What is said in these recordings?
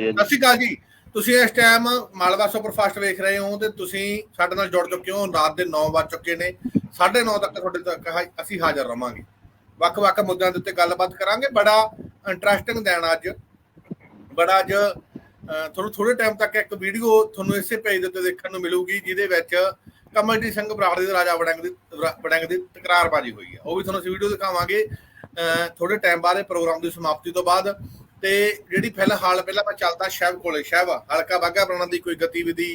ਸਤਿ ਸ਼੍ਰੀ ਅਕਾਲ ਜੀ। ਤੁਸੀਂ ਇਸ ਟਾਈਮ ਮਾਲਵਾ ਸੁਪਰਫਾਸਟ ਵੇਖ ਰਹੇ ਹੋ ਤੇ ਤੁਸੀਂ ਸਾਡੇ ਨਾਲ ਜੁੜ ਚੁੱਕੇ ਹੋ। ਰਾਤ ਦੇ 9 ਵੱਜ ਚੁੱਕੇ ਨੇ। 9:30 ਤੱਕ ਤੁਹਾਡੇ ਤੱਕ ਅਸੀਂ ਹਾਜ਼ਰ ਰਵਾਂਗੇ। ਵੱਖ-ਵੱਖ ਮੁੱਦਿਆਂ ਦੇ ਉੱਤੇ ਗੱਲਬਾਤ ਕਰਾਂਗੇ। ਬੜਾ ਇੰਟਰਸਟਿੰਗ ਦਿਨ ਅੱਜ। ਬੜਾ ਅੱਜ ਤੁਹਾਨੂੰ ਥੋੜੇ ਟਾਈਮ ਤੱਕ ਇੱਕ ਵੀਡੀਓ ਤੁਹਾਨੂੰ ਇਸੇ ਪੇਜ ਦੇ ਉੱਤੇ ਦੇਖਣ ਨੂੰ ਮਿਲੂਗੀ ਜਿਹਦੇ ਵਿੱਚ ਕਮਲਜੀਤ ਸਿੰਘ ਬਰਾੜ ਦੇ ਰਾਜਾ ਵੜਿੰਗ ਦੀ ਵੜਿੰਗ ਦੀ ਤਕਰਾਰਬਾਜ਼ੀ ਹੋਈ ਹੈ। ਉਹ ਵੀ ਤੁਹਾਨੂੰ ਅਸੀਂ ਵੀਡੀਓ ਦਿਖਾਵਾਂਗੇ। ਅਹ, ਥੋੜੇ ਟਾਈਮ ਬਾਅਦ ਪ੍ਰੋਗਰਾਮ ਦੀ ਸਮਾਪਤੀ ਤੋਂ ਬਾਅਦ ਤੇ ਜਿਹੜੀ ਫਿਲਹਾਲ ਪਹਿਲਾਂ ਮੈਂ ਚੱਲਦਾ ਸ਼ਹਿਬ ਕੋਲੇ, ਸ਼ਹਿਬ ਹਲਕਾ ਬਾਗਾ ਪ੍ਰਾਣਾ ਦੀ ਕੋਈ ਗਤੀਵਿਧੀ,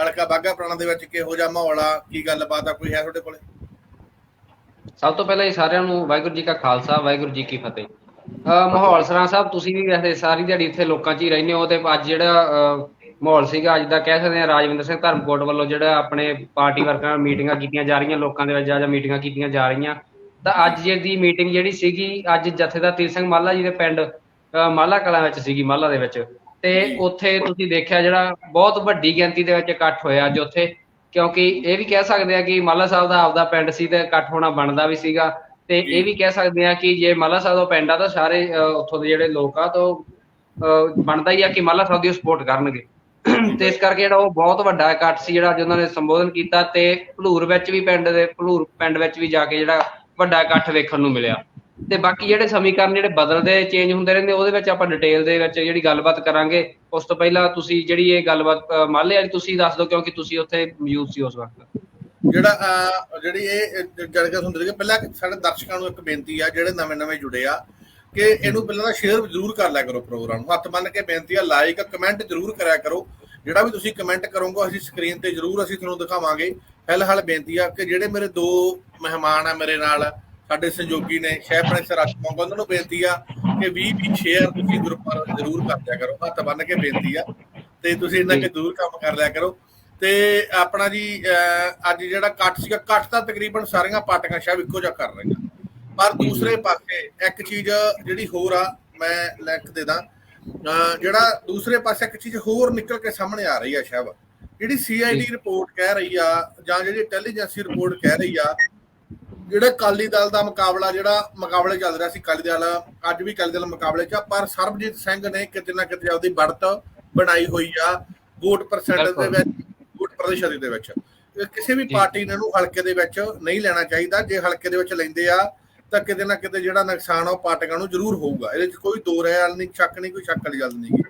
ਹਲਕਾ ਬਾਗਾ ਪ੍ਰਾਣਾ ਦੇ ਵਿੱਚ ਕਿਹੋ ਜਿਹਾ ਮਾਹੌਲ ਆ? ਕੀ ਗੱਲਬਾਤ ਆ? ਕੋਈ ਹੈ ਤੁਹਾਡੇ ਕੋਲੇ? ਸਭ ਤੋਂ ਪਹਿਲਾਂ ਹੀ ਸਾਰਿਆਂ ਨੂੰ ਵਾਹਿਗੁਰੂ ਜੀ ਕਾ ਖਾਲਸਾ, ਵਾਹਿਗੁਰੂ ਜੀ ਕੀ ਫਤਿਹ। ਮਾਹੌਲ ਸਰਾਂ ਸਾਹਿਬ, ਤੁਸੀਂ ਵੀ ਵੈਸੇ ਸਾਰੀ ਦਿਹਾੜੀ ਇੱਥੇ ਲੋਕਾਂ 'ਚ ਹੀ ਰਹਿੰਦੇ ਹੋ ਤੇ ਅੱਜ ਜਿਹੜਾ ਮਾਹੌਲ ਸੀਗਾ, ਅੱਜ ਦਾ ਕਹਿ ਸਕਦੇ ਆ ਰਾਜਵਿੰਦਰ ਸਿੰਘ ਧਰਮਕੋਟ ਵੱਲੋਂ ਜਿਹੜਾ ਆਪਣੇ ਪਾਰਟੀ ਵਰਕਰਾਂ ਨਾਲ ਮੀਟਿੰਗਾਂ ਕੀਤੀਆਂ ਜਾ ਰਹੀਆਂ, ਲੋਕਾਂ ਦੇ ਵਿੱਚ ਜਾ ਜਾ ਮੀਟਿੰਗਾਂ ਕੀਤੀਆਂ ਜਾ ਰਹੀਆਂ। ਤਾਂ ਅੱਜ ਜਿਹੜੀ ਮੀਟਿੰਗ ਜਿਹੜੀ ਸੀਗੀ, ਅੱਜ ਜਥੇਦਾਰ ਤੀਰ ਸਿੰਘ ਮਾਲਾ ਜੀ ਦੇ ਪਿੰਡ ਮਾਲਾ ਕਲਾਂ ਵਿੱਚ ਸੀਗੀ ਮਾਲਾ ਦੇ ਵਿੱਚ। ਤੇ ਉੱਥੇ ਤੁਸੀਂ ਦੇਖਿਆ ਜਿਹੜਾ ਬਹੁਤ ਵੱਡੀ ਗਿਣਤੀ ਦੇ ਵਿੱਚ ਇਕੱਠ ਹੋਇਆ ਅੱਜ ਉੱਥੇ। ਕਿਉਂਕਿ ਇਹ ਵੀ ਕਹਿ ਸਕਦੇ ਆ ਕਿ ਮਾਲਾ ਸਾਹਿਬ ਦਾ ਆਪਦਾ ਪਿੰਡ ਸੀ ਤੇ ਇਕੱਠ ਹੋਣਾ ਬਣਦਾ ਵੀ ਸੀਗਾ। ਤੇ ਇਹ ਵੀ ਕਹਿ ਸਕਦੇ ਆ ਕਿ ਜੇ ਮਾਲਾ ਸਾਹਿਬ ਦਾ ਪਿੰਡ ਆ ਤਾਂ ਸਾਰੇ ਉੱਥੋਂ ਦੇ ਜਿਹੜੇ ਲੋਕ ਆ ਤਾਂ ਬਣਦਾ ਹੀ ਆ ਕਿ ਮਾਲਾ ਸਾਹਿਬ ਦੀ ਸਪੋਰਟ ਕਰਨਗੇ। ਤੇ ਇਸ ਕਰਕੇ ਜਿਹੜਾ ਉਹ ਬਹੁਤ ਵੱਡਾ ਇਕੱਠ ਸੀ ਜਿਹੜਾ ਅੱਜ ਉਹਨਾਂ ਨੇ ਸੰਬੋਧਨ ਕੀਤਾ ਤੇ ਭਲੂਰ ਵਿੱਚ ਵੀ ਪਿੰਡ ਦੇ ਭਲੂਰ ਪਿੰਡ ਵਿੱਚ ਵੀ ਜਾ ਕੇ ਜਿਹੜਾ ਵੱਡਾ ਇਕੱਠ ਵੇਖਣ ਨੂੰ ਮਿਲਿਆ। ਤੇ ਬਾਕੀ ਜਿਹੜੇ ਸਮੀਕਰਨ ਜਿਹੜੇ ਬਦਲਦੇ ਚੇਂਜ ਹੁੰਦੇ ਰਹਿੰਦੇ, ਉਹਦੇ ਵਿੱਚ ਆਪਾਂ ਡਿਟੇਲ ਦੇ ਵਿੱਚ ਜਿਹੜੀ ਗੱਲਬਾਤ ਕਰਾਂਗੇ। ਉਸ ਤੋਂ ਪਹਿਲਾਂ ਤੁਸੀਂ ਜਿਹੜੀ ਇਹ ਗੱਲਬਾਤ ਮਾਲੇ ਵਾਲੀ ਤੁਸੀਂ ਦੱਸ ਦਿਓ, ਕਿਉਂਕਿ ਤੁਸੀਂ ਉੱਥੇ ਮੌਜੂਦ ਸੀ ਉਸ ਵਕਤ। ਜਿਹੜਾ ਜਿਹੜੀ ਇਹ ਜੜ ਕੇ ਸੁਣਦੇ ਪਹਿਲਾਂ ਸਾਡੇ ਦਰਸ਼ਕਾਂ ਨੂੰ ਇੱਕ ਬੇਨਤੀ ਆ, ਜਿਹੜੇ ਨਵੇਂ-ਨਵੇਂ ਜੁੜੇ ਆ, ਕਿ ਇਹਨੂੰ ਪਹਿਲਾਂ ਤਾਂ ਸ਼ੇਅਰ ਜ਼ਰੂਰ ਕਰ ਲਿਆ ਕਰੋ ਪ੍ਰੋਗਰਾਮ ਨੂੰ। ਹੱਥ ਬੰਨ ਕੇ ਬੇਨਤੀ ਆ ਲਾਈਕ ਕਮੈਂਟ ਜ਼ਰੂਰ ਕਰਿਆ ਕਰੋ। ਜਿਹੜਾ ਵੀ ਤੁਸੀਂ ਕਮੈਂਟ ਕਰੋਗੇ, ਅਸੀਂ ਸਕਰੀਨ ਤੇ ਜ਼ਰੂਰ ਅਸੀਂ ਤੁਹਾਨੂੰ ਦਿਖਾਵਾਂਗੇ। ਫਿਲਹਾਲ ਬੇਨਤੀ ਆ ਕਿ ਜਿਹੜੇ ਮੇਰੇ ਦੋ ਮਹਿਮਾਨ ਆ ਮੇਰੇ ਨਾਲ ਸਾਡੇ ਸਹਿਯੋਗੀ ਨੇ ਸ਼ਹਿਪ੍ਰਿੰਸ ਸਰ ਅਸ਼ਮੋਗ ਉਹਨਾਂ ਨੂੰ ਬੇਨਤੀ ਆ ਕਿ 20 20 ਸ਼ੇਅਰ ਤੁਸੀਂ ਗਰੁੱਪ ਪਰ ਜ਼ਰੂਰ ਕਰ ਦਿਆ ਕਰੋ। ਹੱਥ ਬੰਨ ਕੇ ਬੇਨਤੀ ਆ ਤੇ ਤੁਸੀਂ ਇਹਨਾਂ ਕੇ ਜ਼ਰੂਰ ਕੰਮ ਕਰ ਲਿਆ ਕਰੋ। ਤੇ ਆਪਣਾ ਜੀ ਅੱਜ ਜਿਹੜਾ ਕੱਟ ਸੀਗਾ ਕੱਟ ਤਾਂ ਤਕਰੀਬਨ ਸਾਰੀਆਂ ਪਾਰਟੀਆਂ ਸ਼ਾਇਦ ਇੱਕੋ ਜਿਹਾ ਕਰ ਰਹੀਆਂ। ਪਰ ਦੂਸਰੇ ਪਾਸੇ ਇੱਕ ਚੀਜ਼ ਜਿਹੜੀ ਹੋਰ ਆ ਮੈਂ ਲਿਖ ਦੇ ਦਾਂ ਅਹ, ਜਿਹੜਾ ਦੂਸਰੇ ਪਾਸੇ ਇੱਕ ਚੀਜ਼ ਹੋਰ ਨਿਕਲ ਕੇ ਸਾਹਮਣੇ ਆ ਰਹੀ ਆ ਸ਼ਾਇਦ ਜਿਹੜੀ ਸੀਆਈਡੀ ਰਿਪੋਰਟ ਕਹਿ ਰਹੀ ਆ ਜਾਂ ਜਿਹੜੀ ਇੰਟੈਲੀਜੈਂਸੀ ਰਿਪੋਰਟ ਕਹਿ ਰਹੀ ਆ ਜਿਹੜਾ ਕਾਲੀ ਦਲ ਦਾ ਮੁਕਾਬਲਾ ਜਿਹੜਾ ਮੁਕਾਬਲੇ ਚੱਲ ਰਿਹਾ ਸੀ ਕਾਲੀ ਦਲ ਅੱਜ ਵੀ ਕਾਲੀ ਦਲ ਮੁਕਾਬਲੇ 'ਚ ਪਰ ਸਰਬਜੀਤ ਸਿੰਘ ਨੇ ਕਿਤੇ ਨਾ ਕਿਤੇ ਆਪਦੀ ਬੜਤ ਬਣਾਈ ਹੋਈ ਆ ਵੋਟ ਪਰਸੈਂਟ ਦੇ ਵਿੱਚ ਵੋਟ ਪ੍ਰਤੀਸ਼ਤ ਦੇ ਵਿੱਚ। ਕਿਸੇ ਵੀ ਪਾਰਟੀ ਨੇ ਇਹਨੂੰ ਹਲਕੇ ਦੇ ਵਿੱਚ ਨਹੀਂ ਲੈਣਾ ਚਾਹੀਦਾ। ਜੇ ਹਲਕੇ ਦੇ ਵਿੱਚ ਲੈਂਦੇ ਆ ਤਾਂ ਕਿਤੇ ਨਾ ਕਿਤੇ ਜਿਹੜਾ ਨੁਕਸਾਨ ਆ ਉਹ ਪਾਰਟੀਆਂ ਨੂੰ ਜ਼ਰੂਰ ਹੋਊਗਾ। ਇਹਦੇ 'ਚ ਕੋਈ ਦੋ ਰਾਇ ਨਹੀਂ ਸ਼ੱਕ ਨਹੀਂ ਕੋਈ ਸ਼ੱਕ ਵਾਲੀ ਗੱਲ ਨਹੀਂ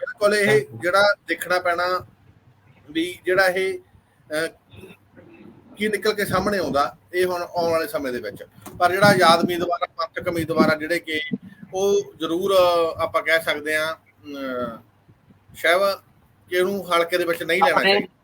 ਬਿਲਕੁਲ ਇਹ ਜਿਹੜਾ ਦੇਖਣਾ ਪੈਣਾ ਵੀ ਜਿਹੜਾ ਇਹ ਕੀ ਨਿਕਲ ਕੇ ਸਾਹਮਣੇ ਆਉਂਦਾ ਇਹ ਹੁਣ ਆਉਣ ਵਾਲੇ ਸਮੇਂ ਦੇ ਵਿੱਚ। ਪਰ ਜਿਹੜਾ ਆਜ਼ਾਦ ਉਮੀਦਵਾਰ ਪੰਥਕ ਉਮੀਦਵਾਰ ਜਿਹੜੇ ਕਿ ਉਹ ਜ਼ਰੂਰ ਆਪਾਂ ਕਹਿ ਸਕਦੇ ਆ ਸ਼ਾਇਦ ਕਿ ਉਹਨੂੰ ਹਲਕੇ ਦੇ ਵਿੱਚ ਨਹੀਂ ਲੈਣਾ ਆਪਣੇ ਚਾਹੀਦਾ।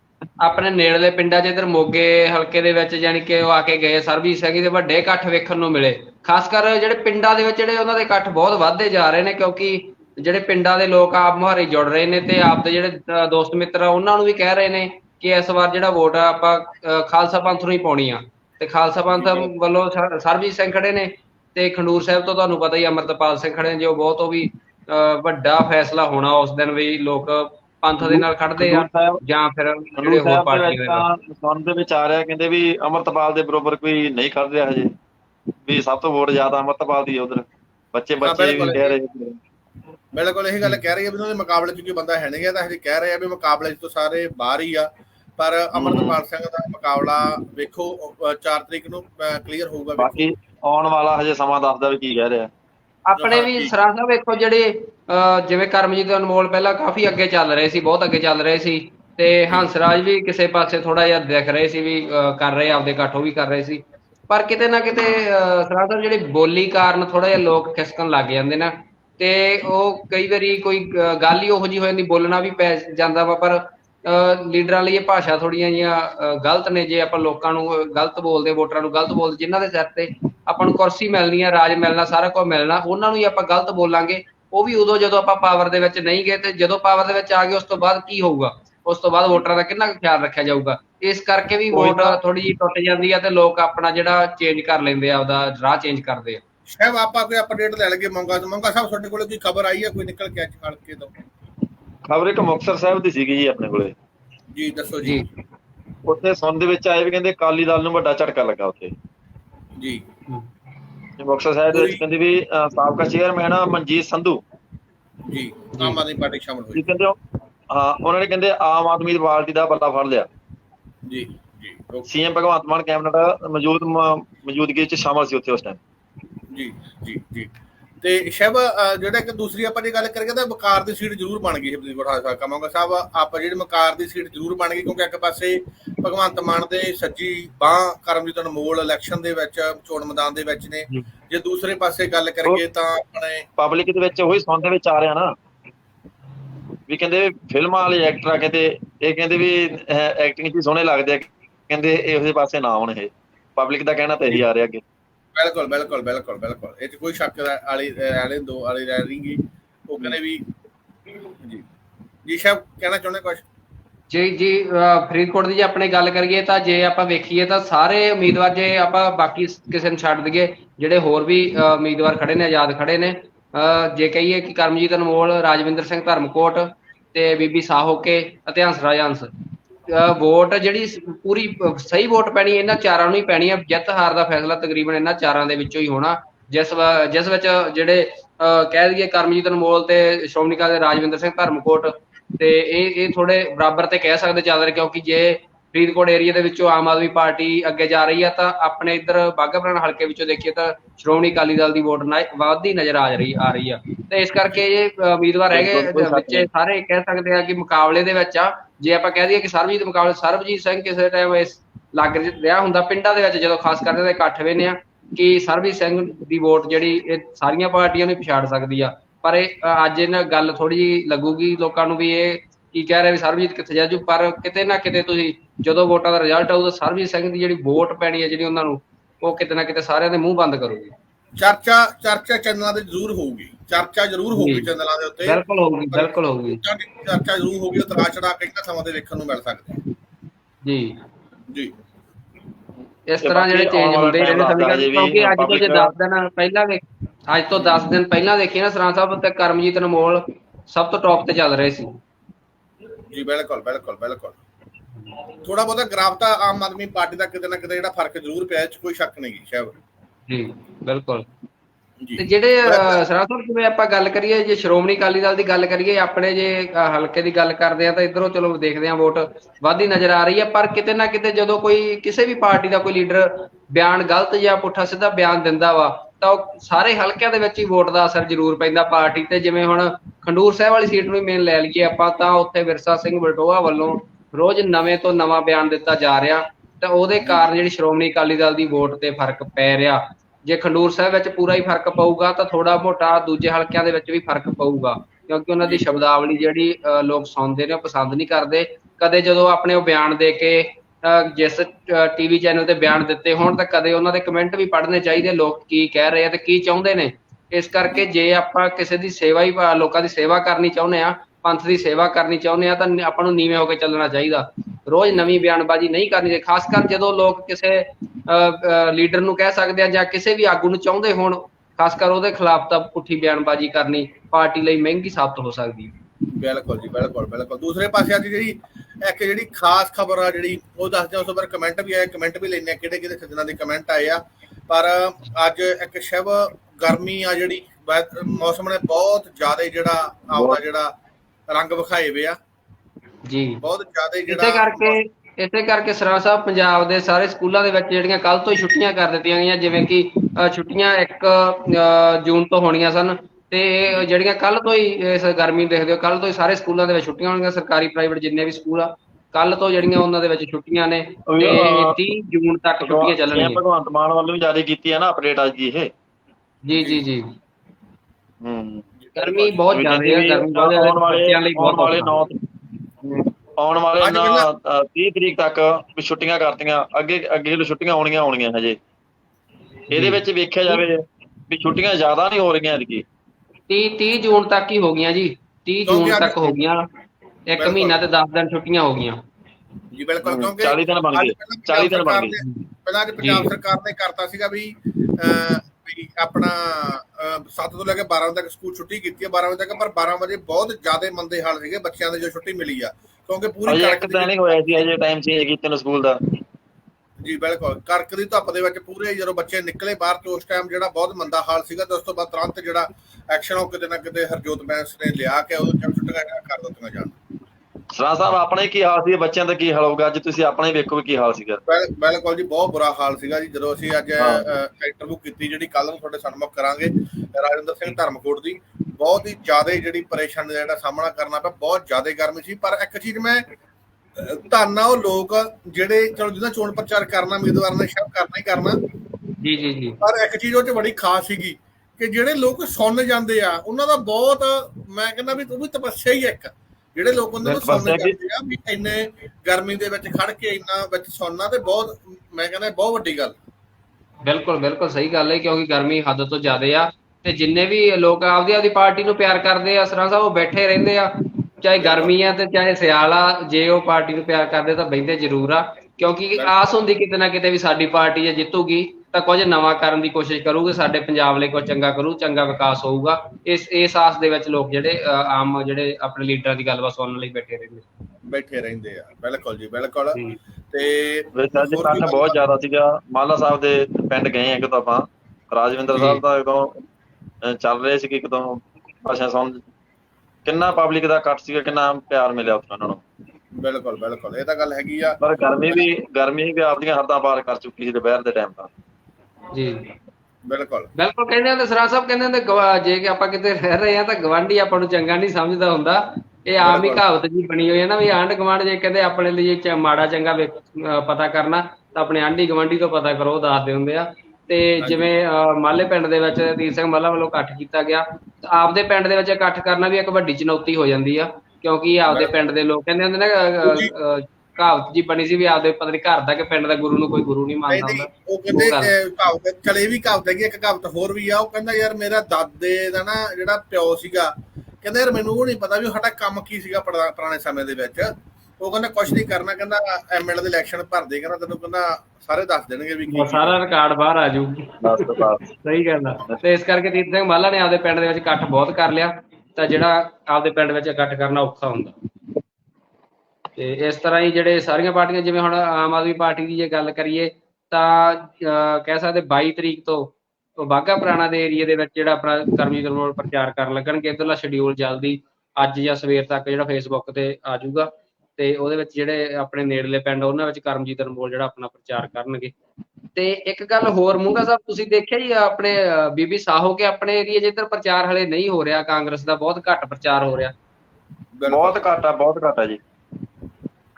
ਆਪਣੇ ਨੇੜਲੇ ਪਿੰਡਾਂ 'ਚ ਇਧਰ ਮੋਗੇ ਹਲਕੇ ਦੇ ਵਿੱਚ ਯਾਨੀ ਕਿ ਉਹ ਆ ਕੇ ਗਏ ਸਰਬਜੀਤ ਸਿੰਘ ਦੇ ਵੱਡੇ ਇਕੱਠ ਵੇਖਣ ਨੂੰ ਮਿਲੇ। ਖਾਸ ਕਰ ਜਿਹੜੇ ਪਿੰਡਾਂ ਦੇ ਵਿੱਚ ਜਿਹੜੇ ਉਹਨਾਂ ਦੇ ਇਕੱਠ ਬਹੁਤ ਵੱਧਦੇ ਜਾ ਰਹੇ ਨੇ ਕਿਉਂਕਿ ਜਿਹੜੇ ਪਿੰਡਾਂ ਦੇ ਲੋਕ ਆਪ ਮੁਹਾਰੇ ਜੁੜ ਰਹੇ ਨੇ ਤੇ ਆਪ ਦੇ ਜਿਹੜੇ ਦੋਸਤ ਮਿੱਤਰ ਆ ਉਹਨਾਂ ਨੂੰ ਵੀ ਕਹਿ ਰਹੇ ਨੇ ਕਿ ਇਸ ਵਾਰ ਜਿਹੜਾ ਵੋਟ ਆ ਆਪਾਂ ਖਾਲਸਾ ਪੰਥ ਨੂੰ ਹੀ ਪਾਉਣੀ ਆ। ਤੇ ਖਾਲਸਾ ਪੰਥ ਵੱਲੋਂ ਸਰ- ਸਰਬਜੀਤ ਸਿੰਘ ਖੜੇ ਨੇ ਤੇ ਖੰਡੂਰ ਸਾਹਿਬ ਤੋਂ ਤੁਹਾਨੂੰ ਪਤਾ ਹੀ ਅੰਮ੍ਰਿਤਪਾਲ ਸਿੰਘ ਖੜੇ ਨੇ ਜੋ ਬਹੁਤ ਉਹ ਵੀ ਵੱਡਾ ਫੈਸਲਾ ਹੋਣਾ ਉਸ ਦਿਨ ਵੀ ਲੋਕ ਪੰਥ ਦੇ ਨਾਲ ਖੜਦੇ ਆ ਜਾਂ ਫਿਰ ਜਿਹੜੇ ਹੋਰ ਪਾਰਟੀ ਵਿੱਚ ਦੇ ਨਾਲ। ਵਿੱਚ ਆ ਰਿਹਾ ਕਹਿੰਦੇ ਵੀ ਅਮਰਤਪਾਲ ਦੇ ਬਰੋਬਰ ਕੋਈ ਨਹੀਂ ਖੜ ਰਿਹਾ ਹਜੇ ਵੀ ਸਭ ਤੋਂ ਵੋਟ ਜ਼ਿਆਦਾ ਅਮਰਤਪਾਲ ਦੀ ਉਧਰ। ਬੱਚੇ ਬੱਚੇ ਵੀ ਬਿਲਕੁਲ। ਕਹਿ ਰਹੇ ਨੇ। ਬਿਲਕੁਲ ਇਹ ਗੱਲ ਕਹਿ ਰਹੀ ਹੈ ਵੀ ਉਹਨਾਂ ਦੇ ਮੁਕਾਬਲੇ 'ਚ ਕੋਈ ਬੰਦਾ ਹੈ ਨਹੀਂ ਤਾਂ ਹਜੇ ਕਹਿ ਰਹੇ ਆ ਵੀ ਮੁਕਾਬਲੇ 'ਚ ਤਾਂ ਸਾਰੇ ਬਾਹਰ ਹੀ ਆ। ਪਰ ਅਮਰਤਪਾਲ ਸਿੰਘ ਦਾ ਮੁਕਾਬਲਾ ਵੇਖੋ 4 ਤਰੀਕ ਨੂੰ ਕਲੀਅਰ ਹੋਊਗਾ। ਬਾਕੀ ਆਉਣ ਵਾਲਾ ਹਜੇ ਸਮਾਂ ਦੱਸਦਾ ਵੀ ਕੀ ਕਹਿ ਰਿਹਾ ਆਪਣੇ ਵੀ ਹਾਂਜੀ। ਸਰਾਂ ਸਾਹਿਬ ਵੇਖੋ ਜਿਹੜੇ ਜਿਵੇਂ ਕਰਮਜੀਤ ਅਨਮੋਲ ਪਹਿਲਾਂ ਕਾਫੀ ਅੱਗੇ ਚੱਲ ਰਹੇ ਸੀ ਬਹੁਤ ਅੱਗੇ ਚੱਲ ਰਹੇ ਸੀ ਤੇ ਹੰਸਰਾਜ ਵੀ ਕਿਸੇ ਪਾਸੇ ਥੋੜਾ ਜਿਹਾ ਦਿਖ ਰਹੇ ਸੀ ਵੀ ਕਰ ਰਹੇ ਆਪਦੇ ਇਕੱਠ ਉਹ ਵੀ ਕਰ ਰਹੇ ਸੀ ਪਰ ਕਿਤੇ ਨਾ ਕਿਤੇ ਅਹ, ਸਰਾਂ ਸਾਹਿਬ ਜਿਹੜੀ ਬੋਲੀ ਕਾਰਨ ਥੋੜਾ ਜਿਹਾ ਲੋਕ ਖਿਸਕਣ ਲੱਗ ਜਾਂਦੇ ਨਾ ਤੇ ਉਹ ਕਈ ਵਾਰੀ ਕੋਈ ਗੱਲ ਹੀ ਉਹੋ ਜਿਹੀ ਹੋ ਜਾਂਦੀ ਬੋਲਣਾ ਵੀ ਪੈ ਜਾਂਦਾ ਵਾ ਪਰ ਲੀਡਰਾਂ ਲਈ ਇਹ ਭਾਸ਼ਾ ਥੋੜੀਆਂ ਅਹ, ਗਲਤ ਨੇ ਜੇ ਆਪਾਂ ਲੋਕਾਂ ਨੂੰ ਗਲਤ ਬੋਲਦੇ ਵੋਟਰਾਂ ਨੂੰ ਗਲਤ ਬੋਲਦੇ ਜਿਨ੍ਹਾਂ ਦੇ ਸਿਰ ਤੇ ਆਪਾਂ ਨੂੰ ਕੁਰਸੀ ਮਿਲਣੀ ਆ ਰਾਜ ਮਿਲਣਾ ਸਾਰਾ ਕੁਝ ਮਿਲਣਾ ਉਹਨਾਂ ਨੂੰ ਹੀ ਆਪਾਂ ਗਲਤ ਬੋਲਾਂਗੇ। ਉਹ ਵੀ ਉਦੋਂ ਜਦੋਂ ਆਪਾਂ ਪਾਵਰ ਦੇ ਵਿੱਚ ਨਹੀਂ ਗਏ ਤੇ ਜਦੋਂ ਪਾਵਰ ਦੇ ਵਿੱਚ ਆ ਗਏ ਉਸ ਤੋਂ ਬਾਅਦ ਕੀ ਹੋਊਗਾ? ਉਸ ਤੋਂ ਬਾਅਦ ਵੋਟਰਾਂ ਦਾ ਕਿੰਨਾ ਕੁ ਖਿਆਲ ਰੱਖਿਆ ਜਾਊਗਾ? ਇਸ ਕਰਕੇ ਵੀ ਵੋਟ। ਥੋੜੀ ਜਿਹੀ ਟੁੱਟ ਜਾਂਦੀ ਆ ਤੇ ਲੋਕ ਆਪਣਾ ਜਿਹੜਾ ਚੇਂਜ ਕਰ ਲੈਂਦੇ ਆ ਆਪਦਾ ਰਾਹ ਚੇਂਜ ਕਰਦੇ ਆ। ਸ਼ਾਇਦ ਆਪਾਂ ਕੋਈ ਅਪਡੇਟ ਲੈ ਲਈਏ ਮੰਗਾ ਮੰਗਾ ਸਾਹਿਬ ਤੁਹਾਡੇ ਕੋਲ ਕੋਈ ਖਬਰ ਆਈ ਹੈ ਕੋਈ ਨਿਕਲ ਕੇ ਅੱਜ ਹਲਕੇ ਤੋਂ? ਖਬਰ ਇੱਕ ਮੁਕਤਸਰ ਸਾਹਿਬ ਦੀ ਸੀਗੀ ਜੀ ਆਪਣੇ ਕੋਲੇ। ਜੀ ਦੱਸੋ ਜੀ। ਉੱਥੇ ਸੁਣ ਦੇ ਵਿੱਚ ਆਏ ਵੀ ਕਹਿੰਦੇ ਅਕਾਲੀ ਦਲ ਨੂੰ ਵੱਡਾ ਝਟਕਾ ਲੱਗਾ ਉੱਥੇ। ਜੀ। ਮੁਕਤਸਰ ਸਾਹਿਬ ਦੇ ਵਿੱਚ ਕਹਿੰਦੇ ਵੀ ਸਾਬਕਾ ਚੇਅਰਮੈਨ ਆ ਮਨਜੀਤ ਸੰਧੂ। ਜੀ ਆਮ ਆਦਮੀ ਪਾਰਟੀ ਸ਼ਾਮਲ ਹੋਈ ਜੀ ਕਹਿੰਦੇ ਹਾਂ ਉਹਨਾਂ ਨੇ ਕਹਿੰਦੇ ਆਮ ਆਦਮੀ ਪਾਰਟੀ ਦਾ ਬੱਲਾ ਫੜ ਲਿਆ। ਜੀ ਜੀ ਸੀਐਮ ਭਗਵੰਤ ਮਾਨ ਕੈਬਨਿਟ ਮੌਜੂਦ ਮੌਜੂਦਗੀ ਚ ਸ਼ਾਮਲ ਸੀ ਉੱਥੇ ਉਸ ਟਾਈਮ ਜੀ ਜੀ ਜੀ। ਤੇ ਸ਼ਹਿਬ ਅ, ਜਿਹੜਾ ਕਿ ਦੂਸਰੀ ਆਪਾਂ ਜੇ ਗੱਲ ਕਰੀਏ ਤਾਂ ਵਕਾਰ ਦੀ ਸੀਟ ਜ਼ਰੂਰ ਬਣ ਗਈ ਹਰਦੀਪ ਬਠਾ ਕਮਾਂਗਾ ਸਾਹਿਬ ਆਪਾਂ ਜਿਹੜੀ ਮਕਾਰ ਦੀ ਸੀਟ ਜ਼ਰੂਰ ਬਣ ਗਈ ਕਿਉਂਕਿ ਇੱਕ ਪਾਸੇ ਭਗਵੰਤ ਮਾਨ ਦੇ ਸੱਜੀ ਬਾਹ ਕਰਮਜੀਤ ਅਨਮੋਲ ਇਲੈਕਸ਼ਨ ਦੇ ਵਿੱਚ ਚੋਣ ਮੈਦਾਨ ਦੇ ਵਿੱਚ ਨੇ। ਜੀ। ਦੂਸਰੇ ਪਾਸੇ ਗੱਲ ਕਰੀਏ ਤਾਂ ਆਪਣੇ ਪਬਲਿਕ ਦੇ ਵਿੱਚ ਉਹੀ ਸੁਣਨ ਦੇ ਵਿੱਚ ਆ ਰਿਹਾ ਨਾ। ਵੀ ਕਹਿੰਦੇ ਫਿਲਮਾਂ ਵਾਲੇ ਐਕਟਰ ਆ ਕਹਿੰਦੇ ਇਹ ਕਹਿੰਦੇ ਵੀ ਐਕਟਿੰਗ 'ਚ ਸੋਹਣੇ ਲੱਗਦੇ ਆ। ਕਹਿੰਦੇ ਇਹੋ ਜਿਹੇ ਪਾਸੇ ਨਾ ਆਉਣ ਇਹ। ਪਬਲਿਕ ਦਾ ਕਹਿਣਾ ਤਾਂ ਇਹੀ ਆ ਰਿਹਾ ਅੱਗੇ। ਬਿਲਕੁਲ ਬਿਲਕੁਲ ਬਿਲਕੁਲ ਬਿਲਕੁਲ। ਇਹ 'ਚ ਕੋਈ ਸ਼ੱਕ ਵਾਲੀ ਵਾਲੇ ਦੋ, ਵਾਲੀ ਰਹਿ ਰਹੀਗੀ ਉਹ ਕਹਿੰਦੇ ਵੀ ਜੀ। ਜੀ ਸ਼ਹਿਬ ਕਹਿਣਾ ਚਾਹੁੰਦੇ ਕੁਝ ਜੀ ਜੀ ਫਰੀਦਕੋਟ ਦੀ ਜੇ ਆਪਣੇ ਗੱਲ ਕਰੀਏ ਤਾਂ ਜੇ ਆਪਾਂ ਵੇਖੀਏ ਤਾਂ ਸਾਰੇ ਉਮੀਦਵਾਰ ਜੇ ਆਪਾਂ ਬਾਕੀ ਕਿਸੇ ਨੂੰ ਛੱਡ ਦਈਏ, ਜਿਹੜੇ ਹੋਰ ਵੀ ਉਮੀਦਵਾਰ ਖੜੇ ਨੇ, ਆਜ਼ਾਦ ਖੜੇ ਨੇ ਜੇ ਕਹੀਏ ਕਿ ਕਰਮਜੀਤ ਅਨਮੋਲ, ਰਾਜਵਿੰਦਰ ਸਿੰਘ ਧਰਮਕੋਟ ਤੇ ਬੀਬੀ ਸਾਹੋਕੇ ਅਤੇ ਹੰਸਰਾਜ ਹੰਸ ਵੋਟ ਜਿਹੜੀ ਪੂਰੀ ਸਹੀ ਵੋਟ ਪੈਣੀ, ਇਹਨਾਂ ਚਾਰਾਂ ਨੂੰ ਹੀ ਪੈਣੀ ਹੈ ਜਿੱਤ ਹਾਰ ਦਾ ਫੈਸਲਾ ਤਕਰੀਬਨ ਇਹਨਾਂ ਚਾਰਾਂ ਦੇ ਵਿੱਚੋਂ ਹੀ ਹੋਣਾ। ਜਿਸ ਜਿਸ ਵਿੱਚ ਜਿਹੜੇ ਅਹ ਕਹਿ ਦਈਏ ਕਰਮਜੀਤ ਅਨਮੋਲ ਤੇ ਸ਼੍ਰੋਮਣੀ ਅਕਾਲੀ ਦਲ ਦੇ ਰਾਜਵਿੰਦਰ ਸਿੰਘ ਧਰਮਕੋਟ ਤੇ ਇਹ ਇਹ ਥੋੜੇ ਬਰਾਬਰ ਤੇ ਕਹਿ ਸਕਦੇ ਚੱਲ ਰਹੇ ਕਿਉਂਕਿ ਜੇ ਫਰੀਦਕੋਟ ਏਰੀਆ ਦੇ ਵਿੱਚੋਂ ਆਮ ਆਦਮੀ ਪਾਰਟੀ ਅੱਗੇ ਜਾ ਰਹੀ ਆ ਤਾਂ ਆਪਣੇ ਇੱਧਰ ਬਾਘਾਪੁਰਾਣਾ ਹਲਕੇ ਵਿੱਚੋਂ ਦੇਖੀਏ ਤਾਂ ਸ਼੍ਰੋਮਣੀ ਅਕਾਲੀ ਦਲ ਦੀ ਵੋਟ ਵੱਧਦੀ ਨਜ਼ਰ ਆ ਰਹੀ ਆ ਰਹੀ ਆ। ਤੇ ਇਸ ਕਰਕੇ ਇਹ ਉਮੀਦਵਾਰ ਹੈਗੇ ਵਿੱਚੇ ਸਾਰੇ ਕਹਿ ਸਕਦੇ ਆ ਕਿ ਮੁਕਾਬਲੇ ਦੇ ਵਿੱਚ ਆ। ਜੇ ਆਪਾਂ ਕਹਿ ਦਈਏ ਕਿ ਸਰਬਜੀਤ ਮੁਕਾਬਲੇ ਸਰਬਜੀਤ ਸਿੰਘ ਕਿਸੇ ਟਾਈਮ ਇਸ ਲੱਗ ਰਿਹਾ ਹੁੰਦਾ ਪਿੰਡਾਂ ਦੇ ਵਿੱਚ ਜਦੋਂ ਖਾਸ ਕਰਕੇ ਇਕੱਠ ਵੇਨੇ ਆ ਕਿ ਸਰਬਜੀਤ ਸਿੰਘ ਦੀ ਵੋਟ ਜਿਹੜੀ ਇਹ ਸਾਰੀਆਂ ਪਾਰਟੀਆਂ ਨੂੰ ਹੀ ਪਛਾੜ ਸਕਦੀ ਆ। ਪਰ ਇਹ ਅੱਜ ਇਹਨਾਂ ਗੱਲ ਥੋੜੀ ਜਿਹੀ ਲੱਗੂਗੀ ਲੋਕਾਂ ਨੂੰ ਵੀ ਇਹ ਕੀ ਕਹਿ ਰਹੇ ਵੀ ਸਰਬਜੀਤ ਕਿੱਥੇ ਜਾਜੂ ਪਰ ਕਿਤੇ ਨਾ ਕਿਤੇ ਤੁਸੀਂ ਜਦੋਂ ਵੋਟਾਂ ਦਾ ਰਿਜ਼ਲਟ ਆਊ ਤਾਂ ਸਰਬਜੀਤ ਸਿੰਘ ਦੀ ਜਿਹੜੀ ਵੋਟ ਪੈਣੀ ਹੈ ਜਿਹੜੀ ਉਹਨਾਂ ਨੂੰ ਉਹ ਕਿਤੇ ਨਾ ਕਿਤੇ ਸਾਰਿਆਂ ਦੇ ਮੂੰਹ ਬੰਦ ਕਰੂਗੀ। ਚਰਚਾ ਚਰਚਾ ਚੈਨਲਾਂ ਤੇ ਜ਼ਰੂਰ ਹੋਊਗੀ। ਚਰਚਾ ਜ਼ਰੂਰ ਹੋਊਗੀ। ਚੈਨਲਾਂ ਦੇ ਉੱਤੇ। ਬਿਲਕੁਲ ਹੋਊਗੀ ਬਿਲਕੁਲ ਹੋਊਗੀ। ਚਰਚਾ ਜ਼ਰੂਰ ਹੋਊਗੀ ਉਹ ਤਰਾ ਚੜਾ ਕੇ ਇਹਨਾਂ ਥਾਵਾਂ ਤੇ ਵੇਖਣ ਨੂੰ ਮਿਲ ਸਕਦੀ ਹੈ। ਜੀ। ਜੀ। ਇਸ ਤਰ੍ਹਾਂ ਜਿਹੜੇ ਚੇਂਜ ਹੁੰਦੇ ਦੱਸਦਾ ਸਮੀਕਰਨ ਵੀ ਕਿਉਂਕਿ ਅੱਜ ਤੋਂ ਜੇ public 10 ਦਿਨ ਪਹਿਲਾਂ ਵੇਖ ਅੱਜ ਤੋਂ 10 ਦਿਨ ਪਹਿਲਾਂ ਦੇਖੀਏ ਨਾ ਸਰਾਂ ਸਾਹਿਬ ਤੇ ਕਰਮਜੀਤ ਅਨਮੋਲ ਸਭ ਤੋਂ ਟੌਪ ਤੇ ਚੱਲ ਰਹੇ ਸੀ। ਜੀ ਬਿਲਕੁਲ ਬਿਲਕੁਲ ਬਿਲਕੁਲ। ਥੋੜਾ ਬਹੁਤਾ ਗ੍ਰਾਫ ਤਾਂ ਆਮ ਆਦਮੀ ਪਾਰਟੀ ਦਾ ਕਿਤੇ ਨਾ ਕਿਤੇ ਜਿਹੜਾ ਫ਼ਰਕ ਜ਼ਰੂਰ ਪਿਆ 'ਚ ਕੋਈ ਸ਼ੱਕ ਨਹੀਂ ਸ਼ਾਇਦ। ਜੀ ਬਿਲਕੁਲ। ਤੇ ਜਿਹੜੇ ਅਹ, ਸਰਾਂ ਸਾਹਿਬ ਜਿਵੇਂ ਆਪਾਂ ਗੱਲ ਕਰੀਏ ਜੇ ਸ਼੍ਰੋਮਣੀ ਅਕਾਲੀ ਦਲ ਦੀ ਗੱਲ ਕਰੀਏ ਆਪਣੇ ਜੇ ਹਲਕੇ ਦੀ ਗੱਲ ਕਰਦੇ ਆ ਤਾਂ ਇਧਰੋਂ ਚਲੋ ਦੇਖਦੇ ਆ ਵੋਟ ਵੱਧਦੀ ਨਜ਼ਰ ਆ ਰਹੀ ਹੈ ਪਰ ਕਿਤੇ ਨਾ ਕਿਤੇ ਜਦੋਂ ਕੋਈ ਕਿਸੇ ਵੀ ਪਾਰਟੀ ਦਾ ਕੋਈ ਲੀਡਰ ਬਿਆਨ ਗਲਤ ਜਾਂ ਪੁੱਠਾ ਸਿੱਧਾ ਬਿਆਨ ਦਿੰਦਾ ਵਾ ਤਾਂ ਉਹ ਸਾਰੇ ਹਲਕਿਆਂ ਦੇ ਵਿੱਚ ਹੀ ਵੋਟ ਦਾ ਅਸਰ ਜ਼ਰੂਰ ਪੈਂਦਾ ਪਾਰਟੀ ਤੇ ਜਿਵੇਂ ਹੁਣ ਖੰਡੂਰ ਸਾਹਿਬ ਵਾਲੀ ਸੀਟ ਨੂੰ ਮੇਨ ਲੈ ਲਈਏ ਆਪਾਂ ਤਾਂ ਉੱਥੇ ਵਿਰਸਾ ਸਿੰਘ ਬਲਟੋਆ ਵੱਲੋਂ ਰੋਜ਼ ਨਵੇਂ ਤੋਂ ਨਵਾਂ ਬਿਆਨ ਦਿੱਤਾ ਜਾ ਰਿਹਾ ਤਾਂ ਉਹਦੇ ਕਾਰਨ ਜਿਹੜੀ ਸ਼੍ਰੋਮਣੀ ਅਕਾਲੀ ਦਲ ਦੀ ਵੋਟ ਤੇ ਫ਼ਰਕ ਪੈ ਰਿਹਾ। ਜੇ ਖੰਡੂਰ ਸਾਹਿਬ ਵਿੱਚ ਪੂਰਾ ਹੀ ਫ਼ਰਕ ਪਊਗਾ ਤਾਂ ਥੋੜਾ ਮੋਟਾ ਦੂਜੇ ਹਲਕਿਆਂ ਦੇ ਵਿੱਚ ਵੀ ਫ਼ਰਕ ਪਊਗਾ ਕਿਉਂਕਿ ਉਹਨਾਂ ਦੀ ਸ਼ਬਦਾਵਲੀ ਜਿਹੜੀ ਅਹ, ਲੋਕ ਸੁਣਦੇ ਨੇ ਉਹ ਪਸੰਦ ਨਹੀਂ ਕਰਦੇ। ਕਦੇ ਜਦੋਂ ਆਪਣੇ ਉਹ ਬਿਆਨ ਦੇ ਕੇ ਜਿਸ ਟੀਵੀ ਚੈਨਲ ਤੇ ਬਿਆਨ ਦਿੱਤੇ ਹੋਣ ਤਾਂ ਕਦੇ ਉਹਨਾਂ ਦੇ ਕਮੈਂਟ ਵੀ ਪੜ੍ਹਨੇ ਚਾਹੀਦੇ ਲੋਕ ਕੀ ਕਹਿ ਰਹੇ ਆ ਤੇ ਕੀ ਚਾਹੁੰਦੇ ਨੇ। ਇਸ ਕਰਕੇ ਜੇ ਆਪਾਂ ਕਿਸੇ ਦੀ ਸੇਵਾ ਹੀ, ਲੋਕਾਂ ਦੀ ਸੇਵਾ ਕਰਨੀ ਚਾਹੁੰਦੇ ਆ, ਪੰਥ ਦੀ ਸੇਵਾ ਕਰਨੀ ਚਾਹੁੰਦੇ ਆ, ਤਾਂ ਆਪਾਂ ਨੂੰ ਨੀਵੇਂ ਹੋ ਕੇ ਚੱਲਣਾ ਚਾਹੀਦਾ। ਰੋਜ਼ ਨਵੀਂ ਬਿਆਨਬਾਜ਼ੀ ਨਹੀਂ ਕਰਨੀ ਚਾਹੀਦੀ, ਖਾਸ ਕਰ ਜਦੋਂ ਲੋਕ ਕਿਸੇ ਲੀਡਰ ਨੂੰ ਕਹਿ ਸਕਦੇ ਆ ਜਾਂ ਕਿਸੇ ਵੀ ਆਗੂ ਨੂੰ ਚਾਹੁੰਦੇ ਹੋਣ, ਖਾਸ ਕਰ ਉਹਦੇ ਖਿਲਾਫ ਤਾਂ ਪੁੱਠੀ ਬਿਆਨਬਾਜ਼ੀ ਕਰਨੀ ਪਾਰਟੀ ਲਈ ਮਹਿੰਗੀ ਸਾਬਤ ਹੋ ਸਕਦੀ ਹੈ। ਬਿਲਕੁਲ ਜੀ ਬਿਲਕੁਲ ਬਿਲਕੁਲ। ਦੂਸਰੇ ਪਾਸੇ ਅੱਜ ਜਿਹੜੀ ਇੱਕ ਜਿਹੜੀ ਖਾਸ ਖਬਰ ਆ ਜਿਹੜੀ ਉਹ ਦੱਸਦੇ ਉਸ ਉੱਪਰ ਕਮੈਂਟ ਵੀ ਆਏ ਕਮੈਂਟ ਵੀ ਲੈਣੇ ਕਿਹੜੇ ਕਿਹੜੇ ਸੱਜਣਾ ਦੇ ਕਮੈਂਟ ਆਏ ਆ। ਪਰ ਅੱਜ ਇੱਕ ਸ਼ਿਵ ਗਰਮੀ ਆ ਜਿਹੜੀ ਮੌਸਮ ਨੇ ਬਹੁਤ ਜ਼ਿਆਦਾ ਜਿਹੜਾ ਆਪਦਾ ਜਿਹੜਾ ਰੰਗ ਵਿਖਾਏ ਵੇ ਆ। ਜੀ। ਬਹੁਤ ਜ਼ਿਆਦਾ ਇਸੇ ਜਿਹੜਾ ਕਰਕੇ ਇਸੇ ਕਰਕੇ ਸਰਾ ਸਾਹਿਬ ਪੰਜਾਬ ਦੇ ਸਾਰੇ ਸਕੂਲਾਂ ਦੇ ਵਿੱਚ ਜਿਹੜੀਆਂ ਕੱਲ ਤੋਂ ਹੀ ਛੁੱਟੀਆਂ ਕਰ ਦਿੱਤੀਆਂ ਗਈਆਂ ਜਿਵੇਂ ਕਿ ਛੁੱਟੀਆਂ 1 ਜੂਨ ਤੋਂ ਹੋਣੀਆਂ ਸਨ। ਤੇ ਜਿਹੜੀਆਂ ਕੱਲ ਤੋਂ ਹੀ ਇਸ ਗਰਮੀ ਨੂੰ ਦੇਖਦੇ ਹੋ ਕੱਲ ਤੋਂ ਹੀ ਸਾਰੇ ਸਕੂਲਾਂ ਦੇ ਵਿੱਚ ਛੁੱਟੀਆਂ ਹੋਣਗੀਆਂ ਸਰਕਾਰੀ ਪ੍ਰਾਈਵੇਟ ਜਿੰਨੇ ਵੀ ਸਕੂਲ ਆ ਕੱਲ ਤੋਂ ਜਿਹੜੀਆਂ ਉਹਨਾਂ ਦੇ ਵਿੱਚ ਛੁੱਟੀਆਂ ਨੇ ਤੇ 30 ਜੂਨ ਤੱਕ ਛੁੱਟੀਆਂ ਚੱਲਣਗੀਆਂ। ਭਗਵੰਤ ਮਾਨ ਵੱਲੋਂ ਵੀ ਜਾਰੀ ਕੀਤੀ ਹੈ ਨਾ ਅਪਡੇਟ ਅੱਜ ਦੀ ਇਹ। ਜੀ ਜੀ ਜੀ। ਹੂੰ। ਗਰਮੀ ਬਹੁਤ ਜ਼ਿਆਦਾ ਹੈ ਗਰਮੀ ਬਹੁਤ ਜ਼ਿਆਦਾ ਆਉਣ ਵਾਲੇ ਬੱਚਿਆਂ ਲਈ ਬਹੁਤ ਵਾਲੇ ਔਖਾ। 9 ਆਉਣ ਵਾਲੇ ਅੱਜ ਨਾ ਪਹਿਲਾਂ- 30 ਤਰੀਕ ਤੱਕ ਵੀ ਛੁੱਟੀਆਂ ਕਰਤੀਆਂ ਅੱਗੇ ਅੱਗੇ ਜਦੋਂ ਛੁੱਟੀਆਂ ਆਉਣੀਆਂ ਆਉਣੀਆਂ ਹਜੇ। ਇਹਦੇ ਵਿੱਚ ਵੇਖਿਆ ਜਾਵੇ ਵੀ ਛੁੱਟੀਆਂ ਜ਼ਿਆਦਾ ਨਹੀਂ ਹੋ ਰਹੀਆਂ ਐਤਕੀ। 30 30 ਜੂਨ ਤੱਕ ਹੀ ਹੋ ਗਈਆਂ ਜੀ। 30 ਕਿਉਂਕਿ ਜੂਨ ਅੱਜ- ਤੱਕ ਹੋ ਗਈਆਂ। ਇੱਕ ਬਿਲਕੁਲ। ਮਹੀਨਾ ਤੇ 10 ਦਿਨ ਛੁੱਟੀਆਂ ਹੋ ਗਈਆਂ। ਜੀ ਬਿਲਕੁਲ ਕਿਉਂਕਿ 40 ਦਿਨ ਬਣ ਅੱਜ ਗਏ, ਪਹਿਲਾਂ 40 ਦਿਨ ਬਣ ਸਰਕਾਰ ਗਏ। ਨੇ- ਪਹਿਲਾਂ ਅੱਜ ਪੰਜਾਬ ਜੀ। ਸਰਕਾਰ ਨੇ ਕਰਤਾ ਸੀਗਾ ਵੀ ਅਹ, ਵੀ ਆਪਣਾ 7 ਤੋਂ ਲੈ ਕੇ 12 ਵਜੇ ਤੱਕ ਸਕੂਲ ਛੁੱਟੀ ਕੀਤੀ ਹੈ। 12 ਵਜੇ ਤੱਕ ਪਰ 12 ਵਜੇ ਬਹੁਤ ਜ਼ਿਆਦਾ ਮੰਦੇ ਹਾਲ ਸੀਗੇ। ਬੱਚਿਆਂ ਦੇ ਜੋ ਛੁੱਟੀ ਮਿਲੀ ਆ। ਕਿਉਂਕਿ ਪੂਰੀ ਅਜੇ ਕਣਕ ਇੱਕ ਦੀ ਦਿਨ ਹੀ ਹੋਇਆ ਸੀ ਅਜੇ ਟਾਈਮ ਚੇਂਜ ਕੀਤੇ ਨੇ ਸਕੂਲ ਦਾ। ਜੀ ਬਿਲਕੁਲ। ਕਰਕ ਦੀ ਧੁੱਪ ਦੇ ਵਿੱਚ ਪੂਰੇ ਜਦੋਂ ਬੱਚੇ ਨਿਕਲੇ ਬਾਹਰ ਤੋਂ ਉਸ ਟਾਈਮ ਜਿਹੜਾ ਬਹੁਤ ਮੰਦਾ ਹਾਲ ਸੀਗਾ ਤੇ ਉਸ ਤੋਂ ਬਾਅਦ ਤੁਰੰਤ ਜਿਹੜਾ ਐਕਸ਼ਨ ਉਹ ਕਿਤੇ ਨਾ ਕਿਤੇ ਹਰਜੋਤ ਬੈਂਸ ਨੇ ਲਿਆ ਕੇ ਉਹਦੇ ਚੱਕ ਛੁੱਟੀਆਂ ਕਰ ਦਿੱਤੀਆਂ ਜਾਣ। ਸਰਾਂ ਸਾਹਿਬ ਆਪਣੇ ਕੀ ਹਾਲ ਸੀ? ਬੱਚਿਆਂ ਦਾ ਕੀ ਹਾਲ ਹੋਊਗਾ? ਅੱਜ ਤੁਸੀਂ ਆਪਣੇ ਵੇਖੋ ਵੀ ਕੀ ਹਾਲ ਸੀਗਾ। ਬਿਲ- ਬਿਲਕੁਲ ਜੀ ਬਹੁਤ ਬੁਰਾ ਹਾਲ ਸੀਗਾ ਜੀ। ਜਦੋਂ ਅਸੀਂ ਅੱਜ। ਇੰਟਰਵਿਊ ਕੀਤੀ ਜਿਹੜੀ ਕੱਲ ਨੂੰ ਤੁਹਾਡੇ ਸਨਮੁਖ ਕਰਾਂਗੇ ਰਾਜਿੰਦਰ ਸਿੰਘ ਧਰਮਕੋਟ ਦੀ। ਬਹੁਤ ਹੀ ਜ਼ਿਆਦਾ ਜਿਹੜੀ ਪਰੇਸ਼ਾਨੀ ਦਾ ਜਿਹੜਾ ਸਾਹਮਣਾ ਕਰਨਾ ਪਿਆ ਬਹੁਤ ਜ਼ਿਆਦਾ ਗਰਮੀ ਸੀ। ਪਰ ਇੱਕ ਚੀਜ਼ ਮੈਂ ਧੰਨਾ ਉਹ ਲੋਕ ਜਿਹੜੇ ਚਲੋ ਜਿਹਦਾ ਚੋਣ ਪ੍ਰਚਾਰ ਕਰਨਾ ਉਮੀਦਵਾਰ ਨੇ ਸ਼ਾਇਦ ਕਰਨਾ ਹੀ ਕਰਨਾ। ਜੀ ਜੀ ਜੀ। ਪਰ ਇੱਕ ਚੀਜ਼ ਉਹ ਚ ਬੜੀ ਖਾਸ ਸੀਗੀ ਕਿ ਜਿਹੜੇ ਲੋਕ ਸੁਣ ਜਾਂਦੇ ਆ ਉਹਨਾਂ ਦਾ ਬਹੁਤ ਮੈਂ ਕਹਿੰਦਾ ਵੀ ਉਹ ਵੀ ਤਪੱਸਿਆ ਹੀ ਇੱਕ। ਜਿਹੜੇ ਲੋਕ ਉਹਨਾਂ ਨੂੰ ਸੁਣ ਜਾਂਦੇ ਆ ਵੀ ਇੰਨੇ ਗਰਮੀ ਦੇ ਵਿੱਚ ਖੜ ਕੇ ਇੰਨਾ ਵਿੱਚ ਸੁਣਨਾ ਤੇ ਬਹੁਤ ਮੈਂ ਕਹਿੰਦਾ ਬਹੁਤ ਵੱਡੀ ਗੱਲ। ਬਿਲਕੁਲ ਬਿਲਕੁਲ ਸਹੀ ਗੱਲ ਹੈ ਕਿਉਂਕਿ ਗਰਮੀ ਹੱਦ ਤੋਂ ਜ਼ਿਆਦਾ ਆ। ਤੇ ਜਿੰਨੇ ਵੀ ਲੋਕ ਆਪਦੀ ਆਪਦੀ ਪਾਰਟੀ ਨੂੰ ਪਿਆਰ ਕਰਦੇ ਆ ਸਰਾਂ ਸਾਹਿਬ ਉਹ ਬੈਠੇ ਰਹਿੰਦੇ ਆ। ਚਾਹੇ ਗਰਮੀ ਆ ਤੇ ਚਾਹੇ ਸਿਆਲ ਆ ਜੇ ਉਹ ਪਾਰਟੀ ਨੂੰ ਪਿਆਰ ਕਰਦੇ ਤਾਂ ਬੈਠੇ ਜ਼ਰੂਰ ਆ। ਕਿਉਂਕਿ ਆਸ ਹੁੰਦੀ ਕਿਤੇ ਨਾ ਕਿਤੇ ਵੀ ਸਾਡੀ ਪਾਰਟੀ ਜੇ ਜਿੱਤੂਗੀ ਤਾਂ ਕੁਝ ਨਵਾਂ ਕਰਨ ਦੀ ਕੋਸ਼ਿਸ਼ ਕਰੂਗੀ ਸਾਡੇ ਪੰਜਾਬ ਲਈ ਕੁਝ ਚੰਗਾ ਕਰੂ ਚੰਗਾ ਵਿਕਾਸ ਹੋਊਗਾ। ਇਸ ਇਸ ਆਸ ਦੇ ਵਿੱਚ ਲੋਕ ਜਿਹੜੇ ਆਮ ਜਿਹੜੇ ਆਪਣੇ ਲੀਡਰਾਂ ਦੀ ਗੱਲਬਾਤ ਸੁਣਨ ਲਈ ਬੈਠੇ ਰਹਿੰਦੇ ਬੈਠੇ ਰਹਿੰਦੇ ਆ ਬਿਲਕੁਲ ਜੀ ਬਿਲਕੁਲ। ਤੇ ਵੀ ਕੱਲ੍ਹ ਬਹੁਤ ਜ਼ਿਆਦਾ ਸੀਗਾ। ਮਾਲਾ ਸਾਹਿਬ ਦੇ ਪਿੰਡ ਗਏ ਆ ਕਿਤੋਂ ਆਪਾਂ। ਰਾਜਵਿੰਦਰ ਸਾਹਿਬ ਦਾ ਅਹ, ਚੱਲ ਰਹੇ ਸੀ ਕਿ ਕਦੋਂ ਭਾਸ਼ਾ ਸੁਣ ਕਿੰਨਾ ਪਬਲਿਕ ਦਾ ਇਕੱਠ ਸੀਗਾ ਕਿੰਨਾ ਪਿਆਰ ਮਿਲਿਆ ਉਹਨਾਂ ਨੂੰ? ਬਿਲਕੁਲ ਬਿਲਕੁਲ। ਇਹ ਤਾਂ ਗੱਲ ਹੈਗੀ ਆ। ਪਰ ਗਰਮੀ ਵੀ ਗਰਮੀ ਵੀ ਆਪਦੀਆਂ ਹੱਦਾਂ ਪਾਰ ਕਰ ਚੁੱਕੀ ਸੀ ਦੁਪਹਿਰ ਦੇ ਟਾਈਮ ਤਾਂ। ਜੀ। ਬਿਲਕੁਲ। ਬਿਲਕੁਲ ਕਹਿੰਦੇ ਹੁੰਦੇ ਸਰਾ ਸਾਹਿਬ ਕਹਿੰਦੇ ਹੁੰਦੇ ਗਵਾ- ਜੇ ਕਿ ਆਪਾਂ ਕਿਤੇ ਰਹਿ ਰਹੇ ਆ ਤਾਂ ਗਵਾਂਢੀ ਆਪਾਂ ਨੂੰ ਚੰਗਾ ਨਹੀਂ ਸਮਝਦਾ ਹੁੰਦਾ। ਇਹ ਆਮ ਹੀ। ਕਹਾਵਤ ਜੀ ਬਣੀ ਹੋਈ ਹੈ ਨਾ ਵੀ ਆਂਢ ਗੁਆਂਢ ਜੇ ਕਹਿੰਦੇ ਆਪਣੇ ਲਈ ਚ- ਮਾੜਾ ਚੰਗਾ ਪਤਾ ਕਰਨਾ ਤਾਂ ਆਪਣੇ ਆਂਢੀ ਗਵਾਂਢੀ ਤੋਂ ਪਤਾ ਕਰੋ ਦੱਸਦੇ ਹੁੰਦੇ ਆ। ਤੇ ਜਿਵੇਂ ਮਾਲੇ ਪਿੰਡ ਦੇ ਵਿੱਚ ਤੀਰ ਸਿੰਘ ਮਾਲਾ ਵੱਲੋਂ ਇਕੱਠ ਕੀਤਾ ਗਿਆ। ਆਪਦੇ ਪਿੰਡ ਦੇ ਵਿੱਚ ਇਕੱਠ ਕਰਨਾ ਵੀ ਇੱਕ ਵੱਡੀ ਚੁਣੌਤੀ ਹੋ ਜਾਂਦੀ ਆ ਕਿਉਂਕਿ ਆਪਦੇ ਪਿੰਡ ਦੇ ਲੋਕ ਕਹਿੰਦੇ ਹੁੰਦੇ ਨੇ ਕਹਾਵਤ ਜੀ ਬਣੀ ਸੀ ਵੀ ਆਪਦੇ ਪਤਾ ਨਹੀਂ ਘਰ ਦਾ ਕਿ ਪਿੰਡ ਦਾ ਗੁਰੂ ਨੂੰ ਕੋਈ ਗੁਰੂ ਨਹੀਂ ਮੰਨਦਾ ਹੁੰਦਾ। ਉਹ ਕਹਿੰਦੇ ਕਹਾਵਤ ਚਲੇ ਵੀ ਕਹਾਵਤ ਹੈਗੀ ਇੱਕ ਕਹਾਵਤ ਹੋਰ ਵੀ ਆ ਉਹ ਕਹਿੰਦਾ ਯਾਰ ਮੇਰਾ ਦਾਦੇ ਦਾ ਨਾ ਜਿਹੜਾ ਪਿਓ ਸੀਗਾ ਕਹਿੰਦਾ ਯਾਰ ਮੈਨੂੰ ਉਹ ਨਹੀਂ ਪਤਾ ਵੀ ਉਹ ਸਾਡਾ ਕੰਮ ਕੀ ਸੀਗਾ ਪੁਰਾ- ਪੁਰਾਣੇ ਸਮੇਂ ਦੇ ਵਿੱਚ। ਉਹ ਕਹਿੰਦਾ ਕੁਝ ਨਹੀਂ ਕਰਨਾ ਕਹਿੰਦਾ ਐਮਐਲ ਦੇ ਇਲੈਕਸ਼ਨ ਭਰਦੇ ਕਹਿੰਦਾ ਤੈਨੂੰ ਕਹਿੰਦਾ ਸਾਰੇ ਦੱਸ ਦੇਣਗੇ ਵੀ ਕੀ ਸਾਰਾ ਰਿਕਾਰਡ ਬਾਹਰ ਆ ਜਾਊ। ਬਸ ਬਸ। ਸਹੀ ਗੱਲ ਆ। ਤੇ ਇਸ ਕਰਕੇ ਦੀਪ ਸਿੰਘ ਮਾਲਾ ਨੇ ਆਪਦੇ ਪਿੰਡ ਦੇ ਵਿੱਚ ਇਕੱਠ ਬਹੁਤ ਕਰ ਲਿਆ ਤਾਂ ਜਿਹੜਾ ਆਪਦੇ ਪਿੰਡ ਵਿੱਚ ਇਕੱਠ ਕਰਨਾ ਔਖਾ ਹੁੰਦਾ। ਤੇ ਇਸ ਤਰ੍ਹਾਂ ਹੀ ਜਿਹੜੇ ਸਾਰੀਆਂ ਪਾਰਟੀਆਂ ਜਿਵੇਂ ਹੁਣ ਆਮ ਆਦਮੀ ਪਾਰਟੀ ਦੀ ਜੇ ਗੱਲ ਕਰੀਏ ਤਾਂ ਕਹਿ ਸਕਦੇ 22 ਤਰੀਕ ਤੋਂ ਉਹ ਬਾਘਾ ਪੁਰਾਣਾ ਦੇ ਏਰੀਆ ਦੇ ਵਿੱਚ ਜਿਹੜਾ ਆਪਣਾ ਕਰਮਜੀਤ ਰੋਡ ਪ੍ਰਚਾਰ ਕਰਨ ਲੱਗਣਗੇ ਇਧਰਲਾ ਸ਼ਡਿਊਲ ਜਲਦੀ ਅੱਜ ਜਾਂ ਸਵੇਰ ਤੱਕ ਜਿਹੜਾ ਫੇਸਬੁੱਕ ਤੇ ਆ ਜਾਊਗਾ। ਤੇ ਉਹਦੇ ਵਿੱਚ ਜਿਹੜੇ ਆਪਣੇ ਨੇੜਲੇ ਪਿੰਡ ਉਹਨਾਂ ਵਿੱਚ ਕਰਮਜੀਤ ਅਨਮੋਲ ਜਿਹੜਾ ਆਪਣਾ ਪ੍ਰਚਾਰ ਕਰਨਗੇ। ਤੇ ਇੱਕ ਗੱਲ ਹੋਰ ਮੂੰਗਾ ਸਾਹਿਬ ਤੁਸੀਂ ਦੇਖਿਆ ਜੀ ਆਪਣੇ ਬੀਬੀ ਸਾਹੋ ਕੇ ਆਪਣੇ ਏਰੀਆ ਜਿੱਧਰ ਪ੍ਰਚਾਰ ਹਲੇ ਨਹੀਂ ਹੋ ਰਿਹਾ ਕਾਂਗਰਸ ਦਾ ਬਹੁਤ ਘੱਟ ਪ੍ਰਚਾਰ ਹੋ ਰਿਹਾ। ਬਹੁਤ ਘੱਟ ਆ ਬਹੁਤ ਘੱਟ ਆ ਜੀ।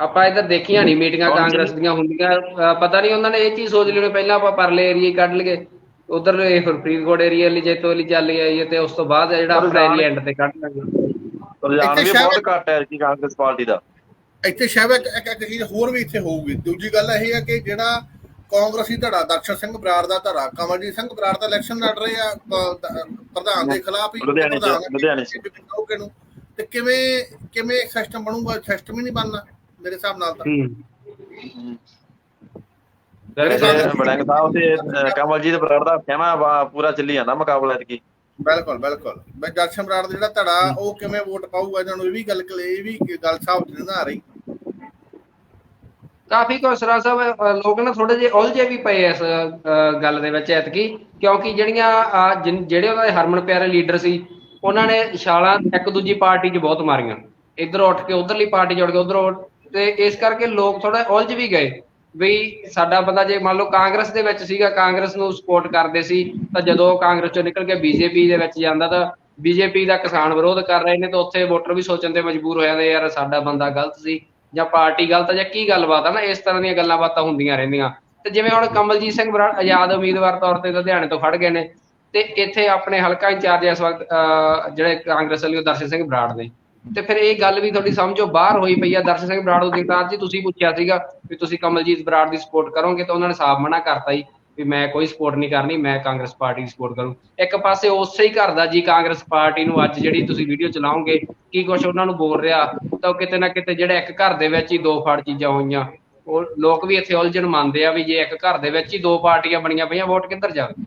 ਆਪਾਂ ਇੱਧਰ ਦੇਖੀਆਂ ਨਹੀਂ ਮੀਟਿੰਗਾਂ। ਕਾਂਗਰਸ ਦੀਆਂ ਹੁੰਦੀਆਂ ਪਤਾ ਨਹੀਂ ਉਹਨਾਂ ਨੇ ਇਹ ਚੀਜ਼ ਸੋਚ ਲਈ ਹੋਣੀ, ਪਹਿਲਾਂ ਆਪਾਂ ਪਰਲੇ ਏਰੀਆ ਕੱਢ ਲਈਏ। ਉਧਰ ਇਹ ਫਿਰ ਫਰੀਦਕੋਟ ਏਰੀਆ ਲਈ ਜੇਤੋ ਲਈ ਚੱਲ ਗਈ ਤੇ ਉਸ ਤੋਂ ਬਾਅਦ ਜਿਹੜਾ ਆਪਣਾ ਏਰੀਆ ਐਂਡ ਤੇ ਕੱਢ ਲਾਂਗੇ। ਰੁਝਾਨ ਵੀ ਬਹੁਤ ਘੱਟ ਹੈ ਕਿ ਕਾਂਗਰਸ ਪਾਰਟੀ ਦਾ। ਇੱਥੇ ਸ਼ਾਇਦ ਇੱਕ ਇੱਕ- ਇੱਕ ਚੀਜ਼ ਹੋਰ ਵੀ ਇੱਥੇ ਹੋਊਗੀ। ਦੂਜੀ ਗੱਲ ਇਹ ਹੈ ਕਿ ਜਿਹੜਾ ਕਾਂਗਰਸੀ ਧੜਾ ਦਰਸ਼ਨ ਸਿੰਘ ਬਰਾੜ ਦਾ ਧੜਾ ਕਮਲਜੀਤ ਸਿੰਘ ਬਰਾੜ ਦਾ ਇਲੈਕਸ਼ਨ ਲੜ ਰਹੇ ਆ ਪ੍ਰਧਾਨ ਦੇ ਖਿਲਾਫ ਹੀ ਲੁਧਿਆਣੇ ਨੂੰ ਤੇ ਕਿਵੇਂ ਕਿਵੇਂ ਸਿਸਟਮ ਬਣੂਗਾ? ਸਿਸਟਮ ਹੀ ਨਹੀਂ ਬਣਨਾ ਮੇਰੇ ਹਿਸਾਬ ਨਾਲ ਤਾਂ। ਬੜੰਗ ਸਾਹਿਬ ਤੇ ਕਮਲਜੀਤ ਬਰਾੜ ਦਾ ਵਾ- ਪੂਰਾ ਚੱਲੀ ਜਾਂਦਾ ਮੁਕਾਬਲਾ ਐਤਕੀ। ਬਿਲਕੁਲ ਬਿਲਕੁਲ। ਮੈਂ ਦਰਸ਼ਨ ਬਰਾੜ ਦਾ ਜਿਹੜਾ ਧੜਾ ਉਹ ਕਿਵੇਂ ਵੋਟ ਪਾਊਗਾ ਇਹਨਾਂ ਨੂੰ ਇਹ ਵੀ ਗੱਲ ਇਹ ਵੀ ਗੱਲ ਸਾਹਬ ਨਹੀਂ ਨਾ ਆ ਰਹੀ। ਕਾਫੀ ਕੋਸਰਾ ਸਾਹਿਬ ਲੋਕ ਨਾ ਥੋੜੇ ਜਿਹੇ ਉਲਝੇ ਵੀ ਪਏ ਇਸ ਗੱਲ ਦੇ ਵਿੱਚ ਐਤਕੀ, ਕਿਉਂਕਿ ਜਿਹੜੀਆਂ ਜਿਹੜੇ ਉਹਨਾਂ ਦੇ ਹਰਮਨ ਪਿਆਰੇ ਲੀਡਰ ਸੀ, ਉਹਨਾਂ ਨੇ ਛਾਲਾਂ ਇੱਕ ਦੂਜੀ ਪਾਰਟੀ 'ਚ ਬਹੁਤ ਮਾਰੀਆਂ। ਇੱਧਰ ਉੱਠ ਕੇ, ਉਧਰਲੀ ਪਾਰਟੀ ਜੁੜ ਕੇ, ਉਧਰ ਤੇ ਇਸ ਕਰਕੇ ਲੋਕ ਥੋੜਾ ਉਲਝ ਵੀ ਗਏ ਵੀ ਸਾਡਾ ਬੰਦਾ ਜੇ ਮੰਨ ਲਓ ਕਾਂਗਰਸ ਦੇ ਵਿੱਚ ਸੀਗਾ, ਕਾਂਗਰਸ ਨੂੰ ਸਪੋਰਟ ਕਰਦੇ ਸੀ, ਤਾਂ ਜਦੋਂ ਕਾਂਗਰਸ ਚੋਂ ਨਿਕਲ ਕੇ ਬੀਜੇਪੀ ਦੇ ਵਿੱਚ ਜਾਂਦਾ, ਤਾਂ ਬੀਜੇਪੀ ਦਾ ਕਿਸਾਨ ਵਿਰੋਧ ਕਰ ਰਹੇ ਨੇ, ਤਾਂ ਉੱਥੇ ਵੋਟਰ ਵੀ ਸੋਚਣ ਤੇ ਮਜਬੂਰ ਹੋ ਜਾਂਦੇ, ਯਾਰ ਸਾਡਾ ਬੰਦਾ ਗਲਤ ਸੀ। ਜਾਂ ਪਾਰਟੀ ਗਲਤ ਆ ਜਾਂ ਕੀ ਗੱਲਬਾਤ ਆ ਨਾ ਇਸ ਤਰ੍ਹਾਂ ਦੀਆਂ ਗੱਲਾਂ ਬਾਤਾਂ ਹੁੰਦੀਆਂ ਰਹਿੰਦੀਆਂ। ਤੇ ਜਿਵੇਂ ਹੁਣ ਕਮਲਜੀਤ ਸਿੰਘ ਬਰਾੜ ਆਜ਼ਾਦ ਉਮੀਦਵਾਰ ਤੌਰ ਤੇ ਲੁਧਿਆਣੇ ਤੋਂ ਖੜ ਗਏ ਨੇ ਤੇ ਇੱਥੇ ਆਪਣੇ ਹਲਕਾ ਇੰਚਾਰਜ ਇਸ ਵਕਤ ਅਹ, ਜਿਹੜੇ ਕਾਂਗਰਸ ਵਾਲੀ ਉਹ ਦਰਸ਼ਨ ਸਿੰਘ ਬਰਾੜ ਨੇ। ਤੇ ਫਿਰ ਇਹ ਗੱਲ ਵੀ ਤੁਹਾਡੀ ਸਮਝੋ ਬਾਹਰ ਹੋਈ ਪਈ ਆ ਦਰਸ਼ਨ ਸਿੰਘ ਬਰਾੜ ਨੂੰ ਜਗਤਾਰ ਜੀ ਤੁਸੀਂ ਪੁੱਛਿਆ ਸੀਗਾ ਵੀ ਤੁਸੀਂ ਕਮਲਜੀਤ ਬਰਾੜ ਦੀ ਸਪੋਰਟ ਕਰੋਗੇ ਤਾਂ ਉਹਨਾਂ ਨੇ ਸਾਫ਼ ਮਨਾ ਕਰਤਾ ਜੀ। ਵੀ ਮੈਂ ਕੋਈ ਸਪੋਰਟ ਨਹੀਂ ਕਰਨੀ, ਮੈਂ ਕਾਂਗਰਸ ਪਾਰਟੀ ਦੀ ਸਪੋਰਟ ਕਰੂੰ। ਇੱਕ ਪਾਸੇ ਉਸੇ ਹੀ ਘਰ ਦਾ ਜੀ ਕਾਂਗਰਸ ਪਾਰਟੀ ਨੂੰ ਅੱਜ ਜਿਹੜੀ ਤੁਸੀਂ ਵੀਡੀਓ ਚਲਾਓਗੇ, ਕੀ ਕੁਝ ਉਹਨਾਂ ਨੂੰ ਬੋਲ ਰਿਹਾ, ਤਾਂ ਕਿਤੇ ਨਾ ਕਿਤੇ ਜਿਹੜੇ ਇੱਕ ਘਰ ਦੇ ਵਿੱਚ ਹੀ ਦੋ ਫੜ ਚੀਜ਼ਾਂ ਹੋਈਆਂ। ਉਹ ਲੋਕ ਵੀ ਇੱਥੇ ਉਲਝਣ ਮੰਨਦੇ ਆ ਵੀ ਜੇ ਇੱਕ ਘਰ ਦੇ ਵਿੱਚ ਹੀ ਦੋ ਪਾਰਟੀਆਂ ਬਣੀਆਂ ਪਈਆਂ ਵੋਟ ਕਿੱਧਰ ਜਾਵੇ?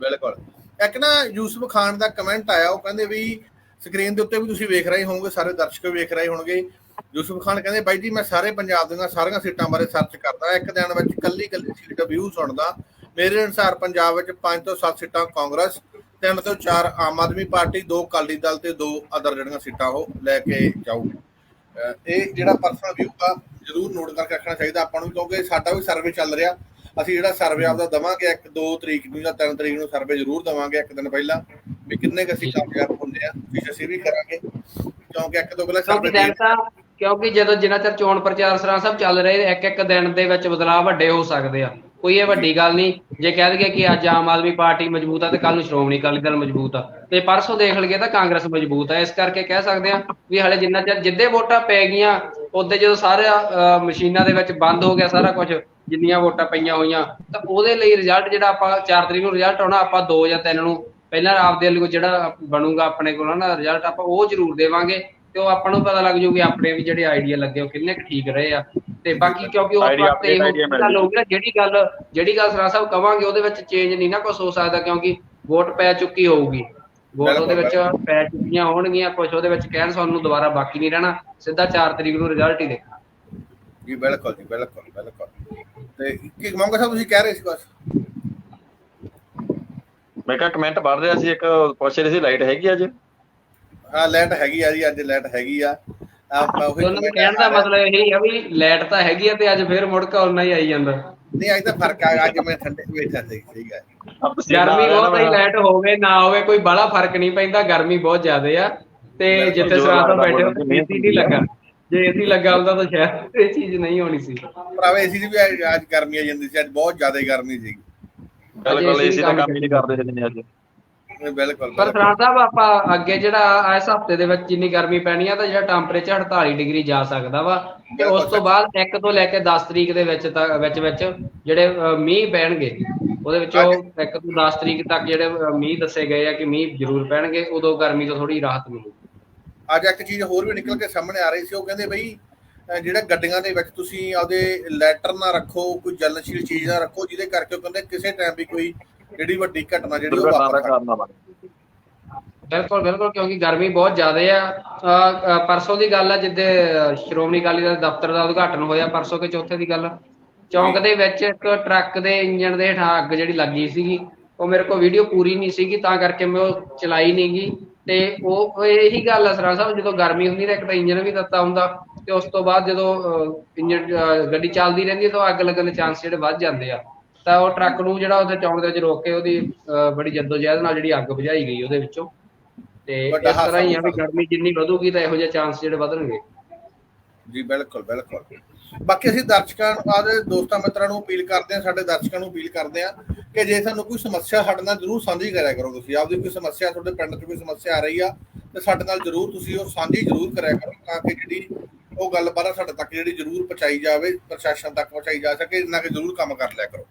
ਬਿਲਕੁਲ। ਇੱਕ ਨਾ ਯੂਸਫ ਖਾਨ ਦਾ ਕਮੈਂਟ ਆਇਆ, ਉਹ ਕਹਿੰਦੇ ਵੀ ਸਕਰੀਨ ਦੇ ਉੱਤੇ ਵੀ ਤੁਸੀਂ ਵੇਖ ਰਹੇ ਹੋਵੋਗੇ, ਸਾਰੇ ਦਰਸ਼ਕ ਵੀ ਵੇਖ ਰਹੇ ਹੋਣਗੇ। ਯੂਸਫ ਖਾਨ ਕਹਿੰਦੇ ਬਾਈ ਜੀ ਮੈਂ ਸਾਰੇ ਪੰਜਾਬ ਦੀਆਂ ਸਾਰੀਆਂ ਸੀਟਾਂ ਬਾਰੇ ਸਰਚ ਕਰਦਾ ਇੱਕ ਦਿਨ ਵਿੱਚ ਕੱਲੀ ਕੱਲੀ ਸੀਟ ਵਿਊ ਸੁਣਦਾ। ਮੇਰੇ ਅਨੁਸਾਰ ਪੰਜਾਬ ਵਿੱਚ 5 ਤੋਂ 7 ਸੀਟਾਂ ਕਾਂਗਰਸ ਤਿੰਨ ਤੋਂ 4 ਆਮ ਆਦਮੀ ਪਾਰਟੀ ਦੋ ਅਕਾਲੀ ਦਲ ਤੇ ਦੋ ਅਦਰ ਜਿਹੜੀਆਂ ਸੀਟਾਂ ਉਹ ਲੈ ਕੇ ਜਾਊਗੀ। ਇਹ ਜਿਹੜਾ ਪਰਸਨਲ ਵਿਊ ਆ ਜਰੂਰ ਨੋਟ ਕਰਕੇ ਰੱਖਣਾ ਚਾਹੀਦਾ। ਆਪਾਂ ਨੂੰ ਕਿਉਂਕਿ ਸਾਡਾ ਵੀ ਸਰਵੇ ਚੱਲ ਰਿਹਾ। ਅਸੀਂ ਜਿਹੜਾ ਸਰਵੇ ਆਪਦਾ ਦਵਾਂਗੇ ਇੱਕ 2 ਤਰੀਕ ਨੂੰ ਜਾਂ 3 ਤਰੀਕ ਨੂੰ ਸਰਵੇ ਜ਼ਰੂਰ ਦਵਾਂਗੇ ਇੱਕ ਦਿਨ ਪਹਿਲਾਂ ਵੀ ਕਿੰਨੇ ਕੁ ਅਸੀਂ ਕਾਮਯਾਬ ਹੁੰਦੇ ਆ। ਵੀ ਅਸੀਂ ਵੀ ਕਰਾਂਗੇ ਕਿਉਂਕਿ ਇੱਕ ਤੋਂ ਪਹਿਲਾਂ ਸਰਵੇ ਕਿਉਂਕਿ ਜਦੋਂ ਜਿੰਨਾ ਚਿਰ ਚੋਣ ਪ੍ਰਚਾਰ ਸਰਾਂ ਸਭ ਚੱਲ ਰਹੇ, ਇੱਕ ਇੱਕ ਦਿਨ ਦੇ ਵਿੱਚ ਬਦਲਾਅ ਵੱਡੇ ਹੋ ਸਕਦੇ ਆ। ਕੋਈ ਇਹ ਵੱਡੀ ਗੱਲ ਨਹੀਂ, ਜੇ ਕਹਿ ਦਈਏ ਕਿ ਅੱਜ ਆਮ ਆਦਮੀ ਪਾਰਟੀ ਮਜ਼ਬੂਤ ਆ ਤੇ ਕੱਲ ਨੂੰ ਸ਼੍ਰੋਮਣੀ ਅਕਾਲੀ ਦਲ ਮਜ਼ਬੂਤ ਆ, ਤੇ ਪਰਸੋਂ ਦੇਖ ਲਈਏ ਤਾਂ ਕਾਂਗਰਸ ਮਜ਼ਬੂਤ ਆ। ਇਸ ਕਰਕੇ ਕਹਿ ਸਕਦੇ ਆ ਵੀ ਹਲੇ ਜਿੰਨਾ ਚਿਰ ਜਿੱਦੇ ਵੋਟਾਂ ਪੈ ਗਈਆਂ ਉਹਦੇ ਜਦੋਂ ਸਾਰੇ ਮਸ਼ੀਨਾਂ ਦੇ ਵਿੱਚ ਬੰਦ ਹੋ ਗਿਆ ਸਾਰਾ ਕੁਝ, ਜਿੰਨੀਆਂ ਵੋਟਾਂ ਪਈਆਂ ਹੋਈਆਂ, ਤਾਂ ਉਹਦੇ ਲਈ ਰਿਜ਼ਲਟ ਜਿਹੜਾ ਆਪਾਂ 4 ਤਰੀਕ ਨੂੰ ਰਿਜ਼ਲਟ ਆਉਣਾ, ਆਪਾਂ 2 ਜਾਂ 3 ਨੂੰ, ਪਹਿਲਾਂ ਆਪਦੇ ਲਈ ਜਿਹੜਾ ਬਣੂਗਾ ਆਪਣੇ ਕੋਲ ਨਾ ਰਿਜ਼ਲਟ ਆਪਾਂ ਉਹ ਜ਼ਰੂਰ ਦੇਵਾਂਗੇ। ਤੇ ਉਹ ਆਪਾਂ ਨੂੰ ਪਤਾ ਲੱਗ ਜੂ ਕਿ ਆਪਣੇ ਵੀ ਜਿਹੜੇ ਆਈਡੀਆ ਲੱਗੇ ਉਹ ਕਿੰਨੇ ਕੁ ਠੀਕ ਰਹੇ ਆ। ਤੇ ਬਾਕੀ ਕਿਉਂਕਿ ਉਸ ਵਕਤ ਇਹ ਗੱਲ ਨਾ ਜਿਹੜੀ ਗੱਲ ਜਿਹੜੀ ਗੱਲ ਸਰਾ ਸਾਹਿਬ ਕਵਾਂਗੇ ਉਹਦੇ ਵਿੱਚ ਚੇਂਜ ਨਹੀਂ ਨਾ ਕੁਝ ਹੋ ਸਕਦਾ ਕਿਉਂਕਿ ਵੋਟ ਪੈ ਚੁੱਕੀ ਹੋਊਗੀ। ਵੋਟ ਉਹਦੇ ਵਿੱਚ ਪੈ ਚੁੱਕੀਆਂ ਹੋਣਗੀਆਂ ਕੁਝ ਉਹਦੇ ਵਿੱਚ ਕਹਿਣ ਸੁਣਨ ਨੂੰ ਦੁਬਾਰਾ ਬਾਕੀ ਨਹੀਂ ਰਹਿਣਾ ਸਿੱਧਾ 4 ਤਰੀਕ ਨੂੰ ਰਿਜ਼ਲਟ ਹੀ ਦੇਖਣਾ। ਜੀ ਬਿਲਕੁਲ ਜੀ ਬਿਲਕੁਲ ਬਿਲਕੁਲ। ਤੇ ਕੀ ਮੰਗਾ ਸਾਹਿਬ ਤੁਸੀਂ ਕਹਿ ਰਹੇ ਸੀ ਕੁਛ? ਮੈਂ ਕਿਹਾ ਕਮੈਂਟ ਪੜ੍ਹ ਰਿਹਾ ਸੀ ਇੱਕ ਪੁੱਛ ਰਹੀ ਸੀ ਲਾਈਟ ਹੈਗੀ ਅੱਜ? ਹਾਂ ਲਾਈਟ ਹੈਗੀ ਆ ਜੀ ਅੱਜ ਲਾਈਟ ਹੈਗੀ ਆ। ਆਪਾਂ ਉਹੀ ਉਹਨਾਂ ਦੇ ਕਹਿਣ ਦਾ ਮਤਲਬ ਇਹ ਆ ਵੀ ਲਾਈਟ ਤਾਂ ਹੈਗੀ ਆ ਤੇ ਅੱਜ ਫੇਰ ਮੁੜ ਕੇ ਉਨਾ ਹੀ ਆਈ ਜਾਂਦਾ। ਨਹੀਂ ਅੱਜ ਤਾਂ ਫ਼ਰਕ ਆ ਅੱਜ ਮੈਂ ਠੰਡੇ ਬੈਠਾ ਸੀ ਸਹੀ ਗੱਲ। ਗਰਮੀ ਬਹੁਤ ਹੈ ਲਾਈਟ ਹੋਵੇ ਨਾ ਹੋਵੇ ਕੋਈ ਬੜਾ ਫ਼ਰਕ ਨਹੀਂ ਪੈਂਦਾ ਗਰਮੀ ਬਹੁਤ ਜ਼ਿਆਦਾ ਆ। ਤੇ ਜਿੱਥੇ ਸਰਾਤ ਬੈਠੇ ਹੋ ਦੀ ਏਸੀ ਨਹੀਂ ਲੱਗਾ। ਜੇ ਏਸੀ ਲੱਗਾ ਹੁੰਦਾ ਤਾਂ ਸ਼ਾਇਦ ਇਹ ਚੀਜ਼ ਨਹੀਂ ਹੋਣੀ ਸੀ। ਭਰਾਵੇ ਏਸੀ ਦੀ ਵੀ ਅੱਜ- ਗਰਮੀ ਆ ਜਾਂਦੀ ਸੀ ਅੱਜ ਬਹੁਤ ਜ਼ਿਆਦਾ ਗਰਮੀ ਸੀ ਬਿਲਕੁਲ ਏਸੀ ਤਾਂ ਕੰਮ ਕੰਮ ਹੀ ਨਹੀਂ ਕਰਦੇ ਜਿੰਨੇ ਅੱਜ। ਬਿਲਕੁਲ ਪਰ ਸਰਾਤ ਸਾਹਿਬ ਆਪਾਂ ਅੱਗੇ ਜਿਹੜਾ ਇਸ ਹਫ਼ਤੇ ਦੇ ਵਿੱਚ ਜਿੰਨੀ ਗਰਮੀ ਪੈਣੀ ਆ ਤਾਂ ਜਿਹੜਾ ਟੈਂਪਰੇਚਰ 48 ਡਿਗਰੀ ਜਾ ਸਕਦਾ ਵਾ। ਤੇ ਉਸ ਤੋਂ ਬਾਅਦ 1 ਤੋਂ ਲੈ ਕੇ 10 ਤਰੀਕ ਦੇ ਵਿੱਚ ਤੱਕ ਵਿੱਚ ਵਿੱਚ ਜਿਹੜੇ ਮੀਂਹ ਪੈਣਗੇ ਉਹਦੇ ਵਿੱਚੋਂ 1 ਤੋਂ 10 ਤਰੀਕ ਤੱਕ ਜਿਹੜੇ ਮੀਂਹ ਦੱਸੇ ਗਏ ਆ ਕਿ ਮੀਂਹ ਜ਼ਰੂਰ ਪੈਣਗੇ ਉਦੋਂ ਗਰਮੀ ਤੋਂ ਥੋੜੀ ਰਾਹਤ ਮਿਲੂਗੀ ਅੱਜ ਇੱਕ ਚੀਜ਼ ਹੋਰ ਵੀ ਨਿਕਲ ਕੇ ਸਾਹਮਣੇ ਆ ਰਹੀ ਸੀ ਉਹ ਕਹਿੰਦੇ ਬਈ ਜਿਹੜਾ ਗੱਡੀਆਂ ਦੇ ਵਿੱਚ ਤੁਸੀਂ ਆਪਦੇ ਲੈਟਰ ਨਾ ਰੱਖੋ ਕੋਈ ਜਲਨਸ਼ੀਲ ਚੀਜ਼ ਨਾ ਰੱਖੋ ਜਿਹਦੇ ਕਰਕੇ ਉਹ ਕਹਿੰਦੇ ਕਿਸੇ ਟਾਈਮ ਵੀ ਕੋਈ ਜਿਹੜੀ ਵੱਡੀ ਘਟਨਾ ਜਿਹੜੀ ਉਹ ਦੁਰਘਟਨਾ ਦਾ ਵਾਪਰ ਕਾਰਨ ਬਣੇ ਬਿਲਕੁਲ ਬਿਲਕੁਲ ਕਿਉਂਕਿ ਗਰਮੀ ਬਹੁਤ ਜ਼ਿਆਦਾ ਆ। ਪਰਸੋਂ ਦੀ ਗੱਲ ਆ ਜਿੱਦੇ ਸ਼੍ਰੋਮਣੀ ਅਕਾਲੀ ਦਲ ਦਫ਼ਤਰ ਦਾ ਉਦਘਾਟਨ ਹੋਇਆ ਪਰਸੋਂ ਕੇ ਚੌਥੇ ਦੀ ਗੱਲ ਆ। ਚੌਂਕ ਦੇ ਵਿੱਚ ਇੱਕ ਟਰੱਕ ਦੇ ਇੰਜਣ ਦੇ ਹੇਠਾਂ ਅੱਗ ਜਿਹੜੀ ਲੱਗੀ ਸੀਗੀ। ਉਹ ਮੇਰੇ ਕੋਲ ਵੀਡੀਓ ਪੂਰੀ ਨਹੀਂ ਸੀਗੀ ਤਾਂ ਕਰਕੇ ਮੈਂ ਉਹ ਚਲਾਈ ਨਹੀਂ ਗਈ ਤੇ ਉਹ ਉਹ ਇਹੀ ਗੱਲ ਆ ਸਰਾਂ ਸਾਹਿਬ ਜਦੋਂ ਗਰਮੀ ਹੁੰਦੀ ਨਾ ਇੱਕ ਤਾਂ ਇੰਜਣ ਵੀ ਦਿੱਤਾ ਹੁੰਦਾ ਤੇ ਉਸ ਤੋਂ ਬਾਅਦ ਜਦੋਂ ਇੰਜਣ ਗੱਡੀ ਚੱਲਦੀ ਰਹਿੰਦੀ ਹੈ ਤਾਂ ਅੱਗ ਲੱਗਣ ਦੇ ਚਾਂਸ ਜਿਹੜੇ ਵੱਧ ਜਾਂਦੇ ਆ। ਤਾਂ ਉਹ ਟਰੱਕ ਨੂੰ ਜਿਹੜਾ ਉਹਦੇ ਚੌਂਕ ਦੇ ਵਿੱਚ ਰੋਕ ਕੇ ਉਹਦੀ ਬੜੀ ਜਦੋਜਹਿਦ ਨਾਲ ਜਿਹੜੀ ਅੱਗ ਬੁਝਾਈ ਗਈ ਉਹਦੇ ਵਿੱਚੋਂ। ਤੇ ਇਸ ਤਰ੍ਹਾਂ ਹੀ ਆ ਵੀ ਗਰਮੀ ਜਿੰਨੀ ਵਧੂਗੀ ਤਾਂ ਇਹੋ ਜਿਹੇ ਚਾਂਸ ਜਿਹੜੇ ਵਧਣਗੇ। ਜੀ ਬਿਲਕੁਲ ਬਿਲਕੁਲ। ਬਾਕੀ ਅਸੀਂ ਦਰਸ਼ਕਾਂ ਨੂੰ ਆਦੇ ਦੋਸਤਾਂ ਮਿੱਤਰਾਂ ਨੂੰ ਅਪੀਲ ਕਰਦੇ ਹਾਂ ਸਾਡੇ ਦਰਸ਼ਕਾਂ ਨੂੰ ਅਪੀਲ ਕਰਦੇ ਹਾਂ ਕਿ ਜੇ ਤੁਹਾਨੂੰ ਕੋਈ ਸਮੱਸਿਆ ਸਾਡੇ ਨਾਲ ਜ਼ਰੂਰ ਸਾਂਝੀ ਕਰਿਆ ਕਰੋ ਤੁਸੀਂ। ਆਪਦੀ ਕੋਈ ਸਮੱਸਿਆ ਤੁਹਾਡੇ ਪਿੰਡ 'ਚ ਕੋਈ ਸਮੱਸਿਆ ਆ ਰਹੀ ਆ ਤੇ ਸਾਡੇ ਨਾਲ ਜ਼ਰੂਰ ਤੁਸੀਂ ਉਹ ਸਾਂਝੀ ਜ਼ਰੂਰ ਕਰਿਆ ਕਰੋ ਤਾਂ ਕਿ ਜਿਹੜੀ ਉਹ ਗੱਲ ਬਾਰਾ ਸਾਡੇ ਤੱਕ ਜਿਹੜੀ ਜ਼ਰੂਰ ਪਹੁੰਚਾਈ ਜਾਵੇ ਪ੍ਰਸ਼ਾਸਨ ਤੱਕ ਪਹੁੰਚਾਈ ਜਾ ਸਕੇ ਇੰਨਾ ਕਿ ਜ਼ਰੂਰ ਕੰਮ ਕਰ ਲਿਆ ਕਰੋ।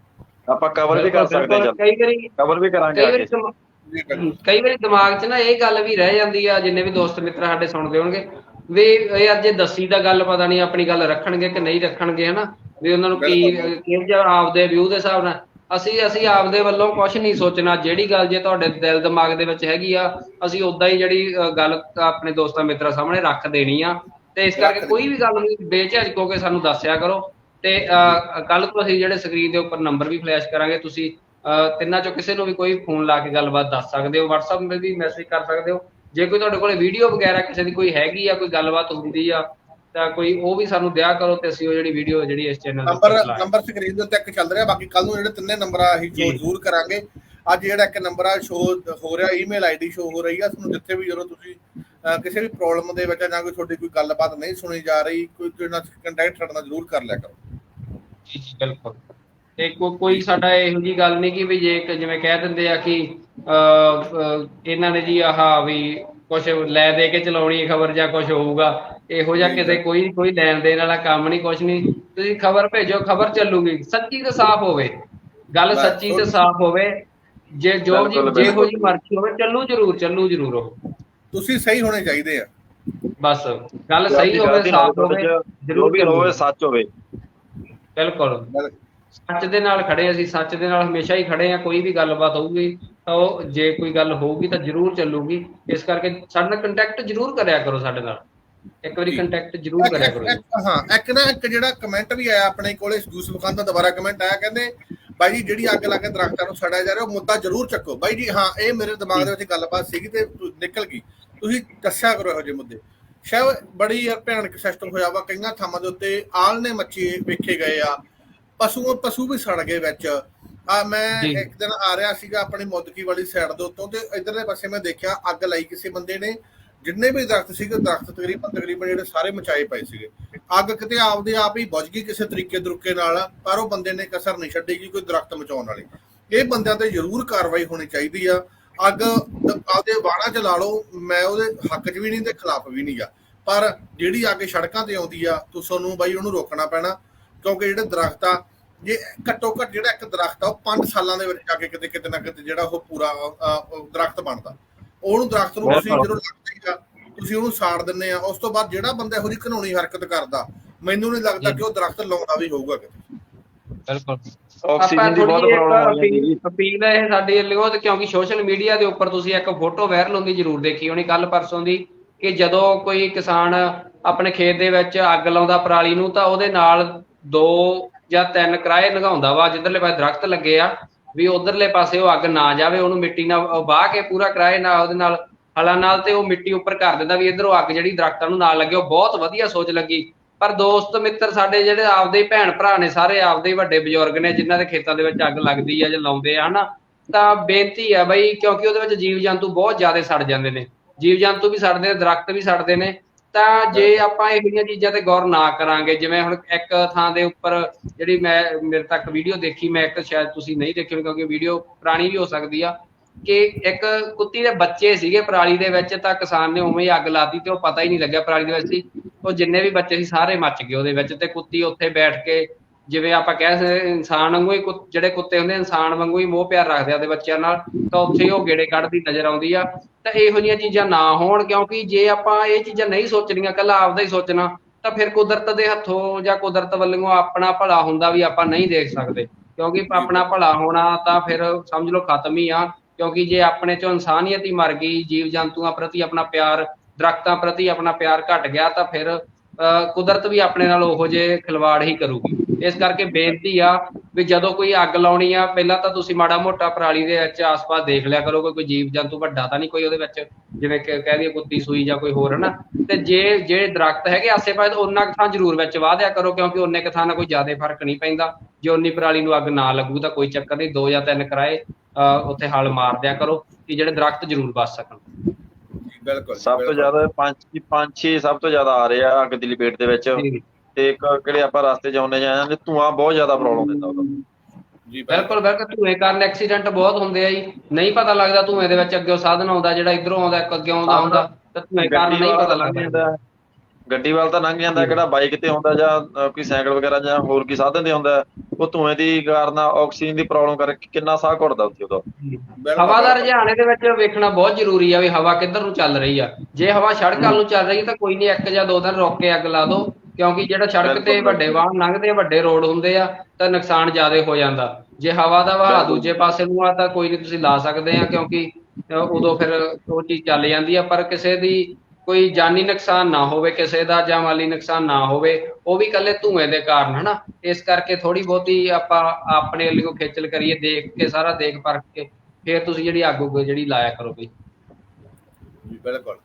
ਆਪਾਂ ਕਵਰ ਵੀ ਕਰ ਸਕਦੇ ਹਾਂ ਕਈ ਵਾਰੀ ਕਵਰ ਵੀ ਕਰਾਂਗੇ ਕਈ ਆ ਵਾਰੀ ਕਈ ਵਾਰੀ ਦਿਮਾਗ 'ਚ ਨਾ ਇਹ ਗੱਲ ਵੀ ਰਹਿ ਜਾਂਦੀ ਆ ਜਿੰਨੇ ਵੀ ਦੋਸਤ ਮਿੱਤਰ ਸਾਡੇ ਸੁਣਦੇ ਹੋਣਗੇ ਵੀ ਇਹ ਅੱਜ ਇਹ ਦੱਸੀ ਦਾ ਗੱਲ ਪਤਾ ਨਹੀਂ ਆਪਣੀ ਗੱਲ ਰੱਖਣਗੇ ਕਿ ਨਹੀਂ ਰੱਖਣਗੇ ਹਨਾ? ਵੀ ਉਹਨਾਂ ਨੂੰ ਕੀ। ਕਿਹੋ ਜਿਹਾ ਆਪਦੇ ਵਿਊ ਦੇ ਹਿਸਾਬ ਨਾਲ। ਅਸੀਂ ਅਸੀਂ ਆਪਦੇ ਵੱਲੋਂ ਕੁਝ ਨਹੀਂ ਸੋਚਣਾ ਜਿਹੜੀ ਗੱਲ ਜੇ ਤੁਹਾਡੇ ਦਿਲ ਦਿਮਾਗ ਦੇ ਵਿੱਚ ਹੈਗੀ ਆ ਅਸੀਂ ਉਦਾਂ ਹੀ ਜਿਹੜੀ ਗੱਲ ਆਪਣੇ ਦੋਸਤਾਂ ਮਿੱਤਰਾਂ ਸਾਹਮਣੇ ਰੱਖ ਦੇਣੀ ਆ। ਤੇ ਇਸ ਕਰਕੇ ਕੋਈ ਵੀ ਗੱਲ ਨਹੀਂ ਬੇਝਿਜਕ ਹੋ ਕੇ ਸਾਨੂੰ ਦੱਸਿਆ ਕਰੋ। ਤੇ ਕੱਲ ਤੋਂ ਅਸੀਂ ਜਿਹੜੇ ਸਕਰੀਨ ਦੇ ਉੱਪਰ ਨੰਬਰ ਵੀ ਫਲੈਸ਼ ਕਰਾਂਗੇ ਤੁਸੀਂ ਤਿੰਨਾਂ ਚੋਂ ਕਿਸੇ ਨੂੰ ਵੀ ਕੋਈ ਫੋਨ ਲਾ ਕੇ ਗੱਲਬਾਤ ਦੱਸ ਸਕਦੇ ਹੋ WhatsApp 'ਤੇ ਵੀ ਮੈਸੇਜ ਕਰ ਸਕਦੇ ਹੋ ਜੇ ਕੋਈ ਤੁਹਾਡੇ ਕੋਲੇ ਵੀਡੀਓ ਵਗੈਰਾ ਕਿਸੇ ਦੀ ਕੋਈ ਹੈਗੀ ਆ ਕੋਈ ਗੱਲਬਾਤ ਹੁੰਦੀ ਆ ਤਾਂ ਕੋਈ ਉਹ ਵੀ ਸਾਨੂੰ ਦਿਆ ਕਰੋ ਤੇ ਅਸੀਂ ਉਹ ਜਿਹੜੀ ਵੀਡੀਓ ਜਿਹੜੀ ਇਸ ਚੈਨਲ ਦੇ ਨੰਬਰ। ਨੰਬਰ ਸਕਰੀਨ ਦੇ ਉੱਤੇ ਇੱਕ ਚੱਲ ਰਿਹਾ ਬਾਕੀ ਕੱਲ ਨੂੰ ਜਿਹੜੇ ਤਿੰਨੇ ਨੰਬਰ ਆ ਅਸੀਂ ਸ਼ੋ ਜੀ। ਜ਼ਰੂਰ ਕਰਾਂਗੇ ਅੱਜ ਜਿਹੜਾ ਇੱਕ ਨੰਬਰ ਆ ਸ਼ੋ ਹੋ ਰਿਹਾ ਈਮੇਲ ਆਈਡੀ ਸ਼ੋ ਹੋ ਰਹੀ ਆ ਤੁਹਾਨੂੰ ਜਿੱਥੇ ਵੀ ਜਦੋਂ ਤੁਸੀਂ ਕਿਸੇ ਵੀ ਪ੍ਰੋਬਲਮ ਦੇ ਵਿੱਚ ਜਾਂ ਕੋਈ ਤੁਹਾਡੀ ਕੋਈ ਗੱਲਬਾਤ ਨਹੀਂ ਸੁਣੀ ਜਾ ਰਹੀ ਕੋਈ ਕੋਈ ਨਾਲ ਕੰਟੈਕਟ ਸਾਡੇ ਜ਼ਰੂਰ ਕਰ ਲਿਆ ਕਰੋ ਜੀ ਜੀ ਬਿਲਕੁਲ। ਤੇ ਕੋ- ਕੋਈ ਸਾਡਾ ਇਹੋ ਜੀ ਗੱਲ ਨਹੀਂ ਕਿ ਵੀ ਜੇ ਜਿਵੇਂ ਕਹਿ ਦਿੰਦੇ ਆ ਕਿ ਇਹਨਾਂ ਨੇ ਜੀ ਆਹ ਵੀ ਕੁਝ ਲੈ ਦੇ ਕੇ ਚਲਾਉਣੀ ਖਬਰ ਜਾਂ ਕੁਝ ਹੋਊਗਾ ਇਹੋ ਜਿਹਾ ਕਿਸੇ ਕੋਈ ਕੋਈ ਲੈਣ ਦੇਣ ਵਾਲਾ ਕੰਮ ਨਹੀਂ ਕੁਝ ਨਹੀਂ। ਤੁਸੀਂ ਖਬਰ ਭੇਜੋ ਖਬਰ ਚੱਲੂਗੀ ਸੱਚੀ ਤੇ ਸਾਫ਼ ਹੋਵੇ। ਗੱਲ ਸੱਚੀ ਤੇ ਸਾਫ਼ ਹੋਵੇ ਜੇ ਜੋ ਜੀ ਜਿਹੋ। ਜੀ ਮਰਜ਼ੀ ਹੋਵੇ ਚੱਲੂ ਜ਼ਰੂਰ ਚੱਲੂ ਜ਼ਰੂਰ ਉਹ। ਤੁਸੀਂ ਸਹੀ ਹੋਣੇ ਚਾਹੀਦੇ ਆ। ਬਸ ਗੱਲ ਸਹੀ ਹੋਵੇ ਸਾਫ਼ ਹੋਵੇ ਜ਼ਰੂਰ। ਹੋਵੇ ਸੱਚ ਹੋਵੇ। ਬਿਲਕੁਲ। ਬਿਲ- ਸੱਚ ਦੇ ਨਾਲ ਖੜੇ ਅਸੀਂ ਸੱਚ ਦੇ ਨਾਲ ਹਮੇਸ਼ਾ ਹੀ ਖੜੇ ਆ ਕੋਈ ਵੀ ਗੱਲਬਾਤ ਹੋਊਗੀ ਤਾਂ ਉਹ ਜੇ ਕੋਈ ਗੱਲ ਹੋਊਗੀ ਤਾਂ ਜ਼ਰੂਰ ਚੱਲੂਗੀ। ਇਸ ਕਰਕੇ ਸਾਡੇ ਨਾਲ ਕੰਟੈਕਟ ਜ਼ਰੂਰ ਕਰਿਆ ਕਰੋ ਸਾਡੇ ਨਾਲ। ਇੱਕ ਵਾਰੀ। ਕੰਟੈਕਟ ਜ਼ਰੂਰ ਕਰਿਆ ਕਰੋ। ਹਾਂ ਇੱਕ ਨਾ ਇੱਕ ਜਿਹੜਾ ਕਮੈਂਟ ਵੀ ਆਇਆ ਆਪਣੇ ਕੋਲੇ ਯੂਸਫ ਖਾਨ ਦਾ ਦੁਬਾਰਾ ਕਮੈਂਟ ਆਇਆ ਕਹਿੰਦੇ ਬਾਈ ਜੀ ਜਿਹੜੀ ਅੱਗ ਲਾ ਕੇ ਦਰਖਤਾਂ ਨੂੰ ਸੜਿਆ ਜਾ ਰਿਹਾ ਉਹ ਮੁੱਦਾ ਜ਼ਰੂਰ ਚੱਕੋ। ਬਾਈ ਜੀ ਹਾਂ ਇਹ ਮੇਰੇ ਦਿਮਾਗ ਦੇ ਵਿੱਚ ਗੱਲਬਾਤ ਸੀਗੀ ਤੇ ਨਿਕਲ ਗਈ। ਤੁਸੀਂ ਦੱਸਿਆ ਕਰੋ ਇਹੋ ਜਿਹੇ ਮੁੱਦੇ। ਸ਼ਾਇਦ ਬੜੀ ਯਾਰ ਭਿਆਨਕ ਸਿਸਟਮ ਹੋਇਆ ਵਾ ਕਈਆਂ ਥਾਵਾਂ ਦੇ ਉੱਤੇ ਆਲਣੇ ਮੱਛੀ ਵੇਖੇ ਗਏ ਆ ਪਸ਼ੂ ਪਸ਼ੂ ਵੀ ਸੜ ਗਏ ਵਿੱਚ। ਆ ਮੈਂ। ਇੱਕ ਦਿਨ ਆ ਰਿਹਾ ਸੀਗਾ ਆਪਣੀ ਮੁੱਦਕੀ ਵਾਲੀ ਸਾਈਡ ਦੇ ਉੱਤੋਂ ਤੇ ਇਧਰਲੇ ਪਾਸੇ ਮੈਂ ਦੇਖਿਆ ਅੱਗ ਲਾਈ ਕਿਸੇ ਬੰਦੇ ਨੇ ਜਿੰਨੇ ਵੀ ਦਰਖਤ ਸੀਗੇ ਦਰਖਤ ਤਕਰੀਬਨ ਤਕਰੀਬਨ ਜਿਹੜੇ ਸਾਰੇ ਮਚਾਏ ਪਏ ਸੀਗੇ। ਅੱਗ ਕਿਤੇ ਆਪਦੇ ਆਪ ਹੀ ਬੁਝ ਗਈ ਕਿਸੇ ਤਰੀਕੇ ਦਰੁਕੇ ਨਾਲ ਪਰ ਉਹ ਬੰਦੇ ਨੇ ਕਸਰ ਨਹੀਂ ਛੱਡੀ ਕਿ ਕੋਈ ਦਰਖਤ ਮਚਾਉਣ ਵਾਲੀ। ਇਹ ਬੰਦਿਆਂ ਤੇ ਜ਼ਰੂਰ ਕਾਰਵਾਈ ਹੋਣੀ ਚਾਹੀਦੀ ਆ। ਅੱਗ ਆਪਦੇ ਬਾਣਾ ਚ ਲਾ ਲਓ ਮੈਂ ਉਹਦੇ ਹੱਕ 'ਚ ਵੀ ਨਹੀਂ ਤੇ ਖਿਲਾਫ ਵੀ ਨਹੀਂ ਗਾ। ਪਰ ਜਿਹੜੀ ਅੱਗ ਸੜਕਾਂ ਤੇ ਆਉਂਦੀ ਆ ਤੁਸੀਂ ਨੂੰ ਬਾਈ ਉਹਨੂੰ ਰੋਕਣਾ ਪੈਣਾ ਕਿਉਂਕਿ ਜਿਹੜੇ ਦਰਖਤ ਆ ਜੇ ਘੱਟੋ ਘੱਟ ਜਿਹੜਾ ਇੱਕ ਦਰਖਤ ਆ ਉਹ 5 ਸਾਲਾਂ ਦੇ ਵਿੱਚ ਜਾ ਕੇ ਕਿਤੇ ਕਿਤੇ ਨਾ ਕਿਤੇ ਜਿਹੜਾ ਉਹ ਪੂਰਾ ਦਰਖਤ ਬਣਦਾ। ਉਹਨੂੰ ਦਰਖਤ ਨੂੰ ਤੁਸੀਂ। ਜਦੋਂ ਲੱਗਦਾ ਤੁਸੀਂ ਉਹਨੂੰ ਸਾੜ ਦਿੰਦੇ ਆ ਉਸ ਤੋਂ ਬਾਅਦ ਜਿਹੜਾ ਬੰਦਾ ਇਹੋ ਜਿਹੀ ਘਨੌਣੀ ਹਰਕਤ ਕਰਦਾ ਮੈਨੂੰ ਨਹੀਂ ਲੱਗਦਾ ਕਿ ਉਹ ਦਰਖਤ ਲਾਉਂਦਾ ਵੀ ਹੋਊਗਾ ਕਿਤੇ। ਬਿਲਕੁਲ। ਆਕਸੀਜਨ ਦੀ ਬਹੁਤ ਪ੍ਰੋਬਲਮ ਆ ਜਾਂਦੀ ਜੀ। ਅਪੀਲ ਹੈ ਇਹ ਸਾਡੀ ਵੱਲੋਂ ਤੇ ਕਿਉਂਕਿ ਸੋਸ਼ਲ ਮੀਡੀਆ ਦੇ ਉੱਪਰ ਤੁਸੀਂ ਇੱਕ ਫੋਟੋ ਵਾਇਰਲ ਹੁੰਦੀ ਜ਼ਰੂਰ ਦੇਖੀ ਹੋਣੀ ਕੱਲ ਪਰਸੋਂ ਦੀ ਕਿ ਜਦੋਂ ਕੋਈ ਕਿਸਾਨ ਆਪਣੇ ਖੇਤ ਦੇ ਵਿੱਚ ਅੱਗ ਲਾਉਂਦਾ ਪਰਾਲੀ ਨੂੰ ਤਾਂ ਉਹਦੇ ਨਾਲ ਦੋ ਜਾਂ ਤਿੰਨ ਕਿਰਾਏ ਲਗਾਉਂਦਾ ਵਾ ਜਿੱਧਰਲੇ ਪਾਸੇ ਦਰਖਤ ਲੱਗੇ ਆ ਵੀ ਉਧਰਲੇ ਪਾਸੇ ਉਹ ਅੱਗ ਨਾ ਜਾਵੇ ਉਹਨੂੰ ਮਿੱਟੀ ਨਾਲ ਵਾਹ ਕੇ ਪੂਰਾ ਕਿਰਾਏ ਨਾਲ ਉਹਦੇ ਨਾਲ ਹਲਾਂ ਨਾਲ ਤੇ ਉਹ ਮਿੱਟੀ ਉੱਪਰ ਕਰ ਦਿੰਦਾ ਵੀ ਇਧਰੋਂ ਅੱਗ ਜਿਹੜੀ ਦਰਖਤਾਂ ਨੂੰ ਨਾ ਲੱਗੇ ਉਹ ਬਹੁਤ ਵਧੀਆ ਸੋਚ ਲੱਗੀ। ਪਰ ਦੋਸਤ ਮਿੱਤਰ, ਸਾਡੇ ਜਿਹੜੇ ਆਪਦੇ ਭੈਣ ਭਰਾ ਨੇ ਸਾਰੇ ਆਪਦੇ ਹੀ ਵੱਡੇ ਬਜ਼ੁਰਗ ਨੇ, ਜਿਨ੍ਹਾਂ ਦੇ ਖੇਤਾਂ ਦੇ ਵਿੱਚ ਅੱਗ ਲੱਗਦੀ ਆ ਜਾਂ ਲਾਉਂਦੇ ਆ, ਹਨਾ? ਤਾਂ ਬੇਨਤੀ ਆ ਬਈ, ਕਿਉਂਕਿ ਉਹਦੇ ਵਿੱਚ ਜੀਵ ਜੰਤੂ ਬਹੁਤ ਜ਼ਿਆਦਾ ਸੜ ਜਾਂਦੇ ਨੇ। ਜੀਵ ਜੰਤੂ ਵੀ ਸੜਦੇ ਨੇ, ਦਰਖਤ ਵੀ ਸੜਦੇ ਨੇ। ਤਾਂ ਜੇ ਆਪਾਂ ਇਹੋ ਜਿਹੀਆਂ ਚੀਜ਼ਾਂ ਤੇ ਗੌਰ ਨਾ ਕਰਾਂਗੇ, ਜਿਵੇਂ ਹੁਣ ਇੱਕ ਥਾਂ ਦੇ ਉੱਪਰ ਜਿਹੜੀ ਮੈਂ, ਮੇਰੇ ਤੱਕ ਵੀਡੀਓ ਦੇਖੀ, ਮੈਂ ਇੱਕ ਸ਼ਾਇਦ ਤੁਸੀਂ ਨਹੀਂ ਦੇਖੀ ਹੋਣੀ, ਕਿਉਂਕਿ ਵੀਡੀਓ ਪੁਰਾਣੀ ਵੀ ਹੋ ਸਕਦੀ ਆ। ਕਿ ਇੱਕ ਕੁੱਤੀ ਦੇ ਬੱਚੇ ਸੀਗੇ ਪਰਾਲੀ ਦੇ ਵਿੱਚ ਤਾਂ ਕਿਸਾਨ ਨੇ ਉਵੇਂ ਹੀ ਅੱਗ ਲਾਤੀ ਤੇ ਉਹ ਪਤਾ ਹੀ ਨਹੀਂ ਲੱਗਿਆ ਪਰਾਲੀ ਦੇ ਵਿੱਚ ਸੀ। ਉਹ ਜਿੰਨੇ ਵੀ ਬੱਚੇ ਸੀ ਸਾਰੇ ਮੱਚ ਗਏ ਉਹਦੇ ਵਿੱਚ ਤੇ ਕੁੱਤੀ ਉੱਥੇ ਬੈਠ ਕੇ ਜਿਵੇਂ ਆਪਾਂ ਕਹਿ ਸਕਦੇ ਇਨਸਾਨ ਵਾਂਗੂ ਹੀ ਜਿਹੜੇ ਕੁੱਤੇ ਹੁੰਦੇ ਇਨਸਾਨ ਵਾਂਗੂ ਹੀ ਮੋਹ ਪਿਆਰ ਰੱਖਦੇ ਆ ਉਹਦੇ ਬੱਚਿਆਂ ਨਾਲ, ਤਾਂ ਉੱਥੇ ਹੀ ਉਹ ਗੇੜੇ ਕੱਢਦੀ ਨਜ਼ਰ ਆਉਂਦੀ ਆ। ਤਾਂ ਇਹੋ ਜਿਹੀਆਂ ਚੀਜ਼ਾਂ ਨਾ ਹੋਣ ਕਿਉਂਕਿ ਜੇ ਆਪਾਂ ਇਹ ਚੀਜ਼ਾਂ ਨਹੀਂ ਸੋਚਣੀਆਂ, ਕੱਲਾ ਆਪਦਾ ਹੀ ਸੋਚਣਾ, ਤਾਂ ਫਿਰ ਕੁਦਰਤ ਦੇ ਹੱਥੋਂ ਜਾਂ ਕੁਦਰਤ ਵੱਲੋਂ ਆਪਣਾ ਭਲਾ ਹੁੰਦਾ ਵੀ ਆਪਾਂ ਨਹੀਂ ਦੇਖ ਸਕਦੇ। ਕਿਉਂਕਿ ਆਪਣਾ ਭਲਾ ਹੋਣਾ ਤਾਂ ਫਿਰ ਸਮਝ ਲਓ ਖਤਮ ਹੀ ਆ। ਕਿਉਂਕਿ ਜੇ ਆਪਣੇ ਚੋਂ ਇਨਸਾਨੀਅਤ ਹੀ ਮਰ ਗਈ, ਜੀਵ ਜੰਤੂਆਂ ਪ੍ਰਤੀ ਆਪਣਾ ਪਿਆਰ, ਦਰਖਤਾਂ ਪ੍ਰਤੀ ਆਪਣਾ ਪਿਆਰ ਘਟ ਗਿਆ, ਤਾਂ ਫਿਰ, ਅਹ, ਕੁਦਰਤ ਵੀ ਆਪਣੇ ਨਾਲ ਉਹੋ ਜਿਹੇ ਖਿਲਵਾੜ ਹੀ ਕਰੂਗੀ। ਇਸ ਕਰਕੇ ਬੇਨਤੀ ਆ ਵੀ ਜਦੋਂ ਕੋਈ ਅੱਗ ਲਾਉਣੀ ਆ, ਪਹਿਲਾਂ ਤਾਂ ਤੁਸੀਂ ਮਾੜਾ ਮੋਟਾ ਪਰਾਲੀ ਦੇ ਵਿੱਚ ਆਸ-ਪਾਸ ਦੇਖ ਲਿਆ ਕਰੋ ਕਿ ਕੋਈ ਜੀਵ ਜੰਤੂ ਵੱਡਾ ਤਾਂ ਨਹੀਂ ਕੋਈ ਉਹਦੇ ਵਿੱਚ, ਜਿਵੇਂ ਕਹਿ ਦਈਏ ਕੁੱਤੀ ਸੂਈ ਜਾਂ ਕੋਈ ਹੋਰ, ਹਨਾ? ਤੇ ਜੇ ਜਿਹੜੇ ਦਰਖਤ ਹੈਗੇ ਆਸੇ-ਪਾਸੇ ਉਹਨਾਂ ਕੁ ਥਾਂ ਜ਼ਰੂਰ ਵਿੱਚ ਵਾਹ ਦਿਆ ਕਰੋ, ਕਿਉਂਕਿ ਉਹਨੇ ਕੁ ਥਾਂ ਨਾਲ ਕੋਈ ਜ਼ਿਆਦਾ ਫ਼ਰਕ ਨਹੀਂ ਪੈਂਦਾ। ਜੇ ਉਨੀ ਪਰਾਲੀ ਨੂੰ ਅੱਗ ਨਾ ਲੱਗੂ, ਤਾਂ ਕੋਈ ਚੱਕਰ ਨਹੀਂ, ਦੋ ਜਾਂ ਤਿੰਨ ਕਿਰਾਏ ਉੱਥੇ ਹਲ ਮਾਰ ਦਿਆ ਕਰੋ ਕਿ ਜਿਹੜੇ ਦਰਖਤ ਜ਼ਰੂਰ ਬਚ ਸਕਣ। ਬਿਲਕੁਲ ਸਭ ਤੋਂ ਬਿਲਕੁਲ। ਜ਼ਿਆਦਾ ਪੰਜ ਪੰਜ ਛੇ ਸਭ ਤੋਂ ਜ਼ਿਆਦਾ ਆ ਰਹੇ ਆ ਅੱਗ ਦੀ ਲਪੇਟ ਦੇ ਵਿੱਚ। ਤੇ ਇੱਕ ਕਿਹੜੇ ਆਪਾਂ ਰਸਤੇ 'ਚ ਆਉਂਦੇ ਜਾਂਦੇ ਧੂਆਂ ਬਹੁਤ ਜ਼ਿਆਦਾ ਪ੍ਰੋਬਲਮ ਦਿੰਦਾ ਉਹਦਾ। ਜੀ ਬਿਲਕੁਲ। ਬਿਲਕੁਲ ਧੂਏ ਕਾਰਨ ਐਕਸੀਡੈਂਟ ਬਹੁਤ ਹੁੰਦੇ ਆ ਜੀ। ਨਹੀਂ ਪਤਾ ਲੱਗਦਾ ਧੂਏ ਦੇ ਵਿੱਚ ਅੱਗੇ ਸਾਧਨ ਆਉਂਦਾ ਜਿਹੜਾ ਇਧਰੋਂ ਆਉਂਦਾ ਇੱਕ ਅੱਗੇ ਆਉਂਦਾ ਹੁੰਦਾ ਤਾਂ ਧੂਏ ਕਾਰਨ ਨਹੀਂ ਪਤਾ ਲੱਗਦਾ। ਗੱਡੀ ਵੱਲ ਤਾਂ ਲੰਘ ਜਾਂਦਾ ਕਿਹੜਾ ਬਾਈਕ ਤੇ ਹੁੰਦਾ ਜਾਂ ਕੋਈ ਸਾਈਕਲ ਵਗੈਰਾ ਜਾਂ ਹੋਰ ਕੀ ਸਾਧਨ ਤੇ ਹੁੰਦਾ ਉਹ ਧੂਏ ਦੀ ਕਾਰਨ ਆਕਸੀਜਨ ਦੀ ਪ੍ਰੋਬਲਮ ਕਰਕੇ ਕਿੰਨਾ ਸਾਹ ਘੁੱਟਦਾ ਉੱਥੇ ਉਹਦਾ। ਹਵਾ ਦਾ ਰੁਝਾਨ ਇਹਦੇ ਵਿੱਚ ਵੇਖਣਾ ਬਹੁਤ ਜ਼ਰੂਰੀ ਆ ਵੀ ਹਵਾ ਕਿੱਧਰ ਨੂੰ ਚੱਲ ਰਹੀ ਆ ਜੇ ਹਵਾ ਸੜਕ ਨੂੰ ਚੱਲ ਰਹੀ ਤਾਂ ਕੋਈ ਨਹੀਂ ਇੱਕ ਜਾਂ ਦੋ ਦਿਨ ਰੋਕ ਕੇ ਅੱਗ ਲਾ ਦਿਓ ਕਿਉਂਕਿ ਜਿਹੜਾ ਸੜਕ ਤੇ। ਵੱਡੇ ਵਾਹਨ ਲੰਘਦੇ ਵੱਡੇ ਰੋਡ ਹੁੰਦੇ ਆ ਤਾਂ ਨੁਕਸਾਨ ਜ਼ਿਆਦਾ ਹੋ ਜਾਂਦਾ ਜੇ ਹਵਾ ਦਾ ਵਹਾਅ। ਦੂਜੇ ਪਾਸੇ ਨੂੰ ਆ ਤਾਂ ਕੋਈ ਨਹੀਂ ਤੁਸੀਂ ਲਾ ਸਕਦੇ ਆ ਕਿਉਂਕਿ ਉਦੋਂ ਫਿਰ ਉਹ ਚੀਜ਼ ਚੱਲ ਜਾਂਦੀ ਆ ਪਰ ਕਿਸੇ ਦੀ ਕੋਈ ਜਾਨੀ ਨੁਕਸਾਨ ਨਾ ਹੋਵੇ ਕਿਸੇ ਦਾ ਜਾਂ ਮਾਲੀ ਨੁਕਸਾਨ ਨਾ ਹੋਵੇ ਉਹ ਵੀ ਇਕੱਲੇ ਧੂਏ ਦੇ ਕਾਰਨ ਹਨਾ? ਇਸ ਕਰਕੇ ਥੋੜੀ ਬਹੁਤੀ ਆਪਾਂ ਆਪਣੇ ਵੱਲੋਂ ਖੇਚਲ ਕਰੀਏ ਦੇਖ ਕੇ ਸਾਰਾ ਦੇਖ ਪਰਖ ਕੇ ਫਿਰ ਤੁਸੀਂ ਜਿਹੜੀ ਅੱਗ ਉੱਗ ਜਿਹੜੀ ਲਾਇਆ ਕਰੋ ਬਿਲਕੁਲ।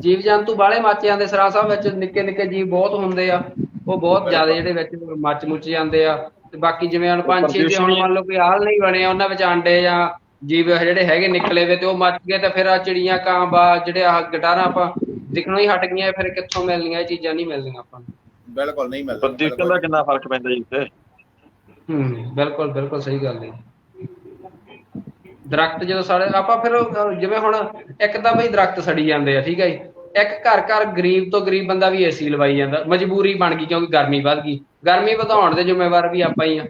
ਜੀਵ ਜੰਤੂ ਬਾਲੇ ਮੱਚ ਜਾਂਦੇ ਸਰਾਂ ਸਾਹਿਬ ਵਿੱਚ ਨਿੱਕੇ ਨਿੱਕੇ ਜੀਵ ਬਹੁਤ ਹੁੰਦੇ ਆ ਉਹ ਬਹੁਤ ਜ਼ਿਆਦਾ ਜਿਹੜੇ ਵਿੱਚ ਮੱਚ ਮੁੱਚ ਜਾਂਦੇ ਆ ਤੇ ਬਾਕੀ ਜਿਵੇਂ ਹੁਣ ਪੰਛੀ ਦੇ ਹੁਣ ਮੰਨ ਲਓ ਕੋਈ ਆਲ ਨਹੀਂ ਬਣੇ ਉਹਨਾਂ ਵਿੱਚ ਆਂਡੇ ਜਾਂ ਜੀਵ ਜਿਹੜੇ ਹੈਗੇ ਨਿਕਲੇ ਵੇ ਤੇ ਉਹ ਮੱਚ ਗਏ ਤੇ ਫਿਰ ਆ ਚਿੜੀਆਂ ਕਾਂ ਬਾ ਜਿਹੜੇ ਆ ਗਟਾਰਾਂ ਆਪਾਂ ਦਿਖਣੋਂ ਹੀ ਹਟ ਗਈਆਂ ਫਿਰ ਕਿੱਥੋਂ ਮਿਲਣੀਆਂ ਇਹ ਚੀਜ਼ਾਂ ਨਹੀਂ ਮਿਲਦੀਆਂ ਆਪਾਂ ਨੂੰ। ਬਿਲਕੁਲ ਨਹੀਂ ਮਿਲਦਾ ਪ੍ਰਦੂਸ਼ਣ ਦਾ ਕਿੰਨਾ ਫ਼ਰਕ ਪੈਂਦਾ ਜੀ ਉੱਤੇ ਹੂੰ ਬਿਲਕੁਲ ਬਿਲਕੁਲ ਸਹੀ ਗੱਲ ਹੈ। ਦਰਖਤ ਜਦੋਂ ਸਾਡੇ ਆਪਾਂ ਫਿਰ ਜਿਵੇਂ ਹੁਣ ਇੱਕ ਤਾਂ ਬਈ ਦਰਖਤ ਸੜੀ ਜਾਂਦੇ ਆ ਠੀਕ ਹੈ ਜੀ। ਇੱਕ ਘਰ ਘਰ ਗਰੀਬ ਤੋਂ ਗਰੀਬ ਬੰਦਾ ਵੀ ਏਸੀ ਲਵਾਈ ਜਾਂਦਾ ਮਜਬੂਰੀ ਬਣ ਗਈ ਕਿਉਂਕਿ ਗਰਮੀ ਵੱਧ ਗਈ। ਗਰਮੀ ਵਧਾਉਣ ਦੇ ਜ਼ਿੰਮੇਵਾਰ ਵੀ ਆਪਾਂ ਹੀ ਆ।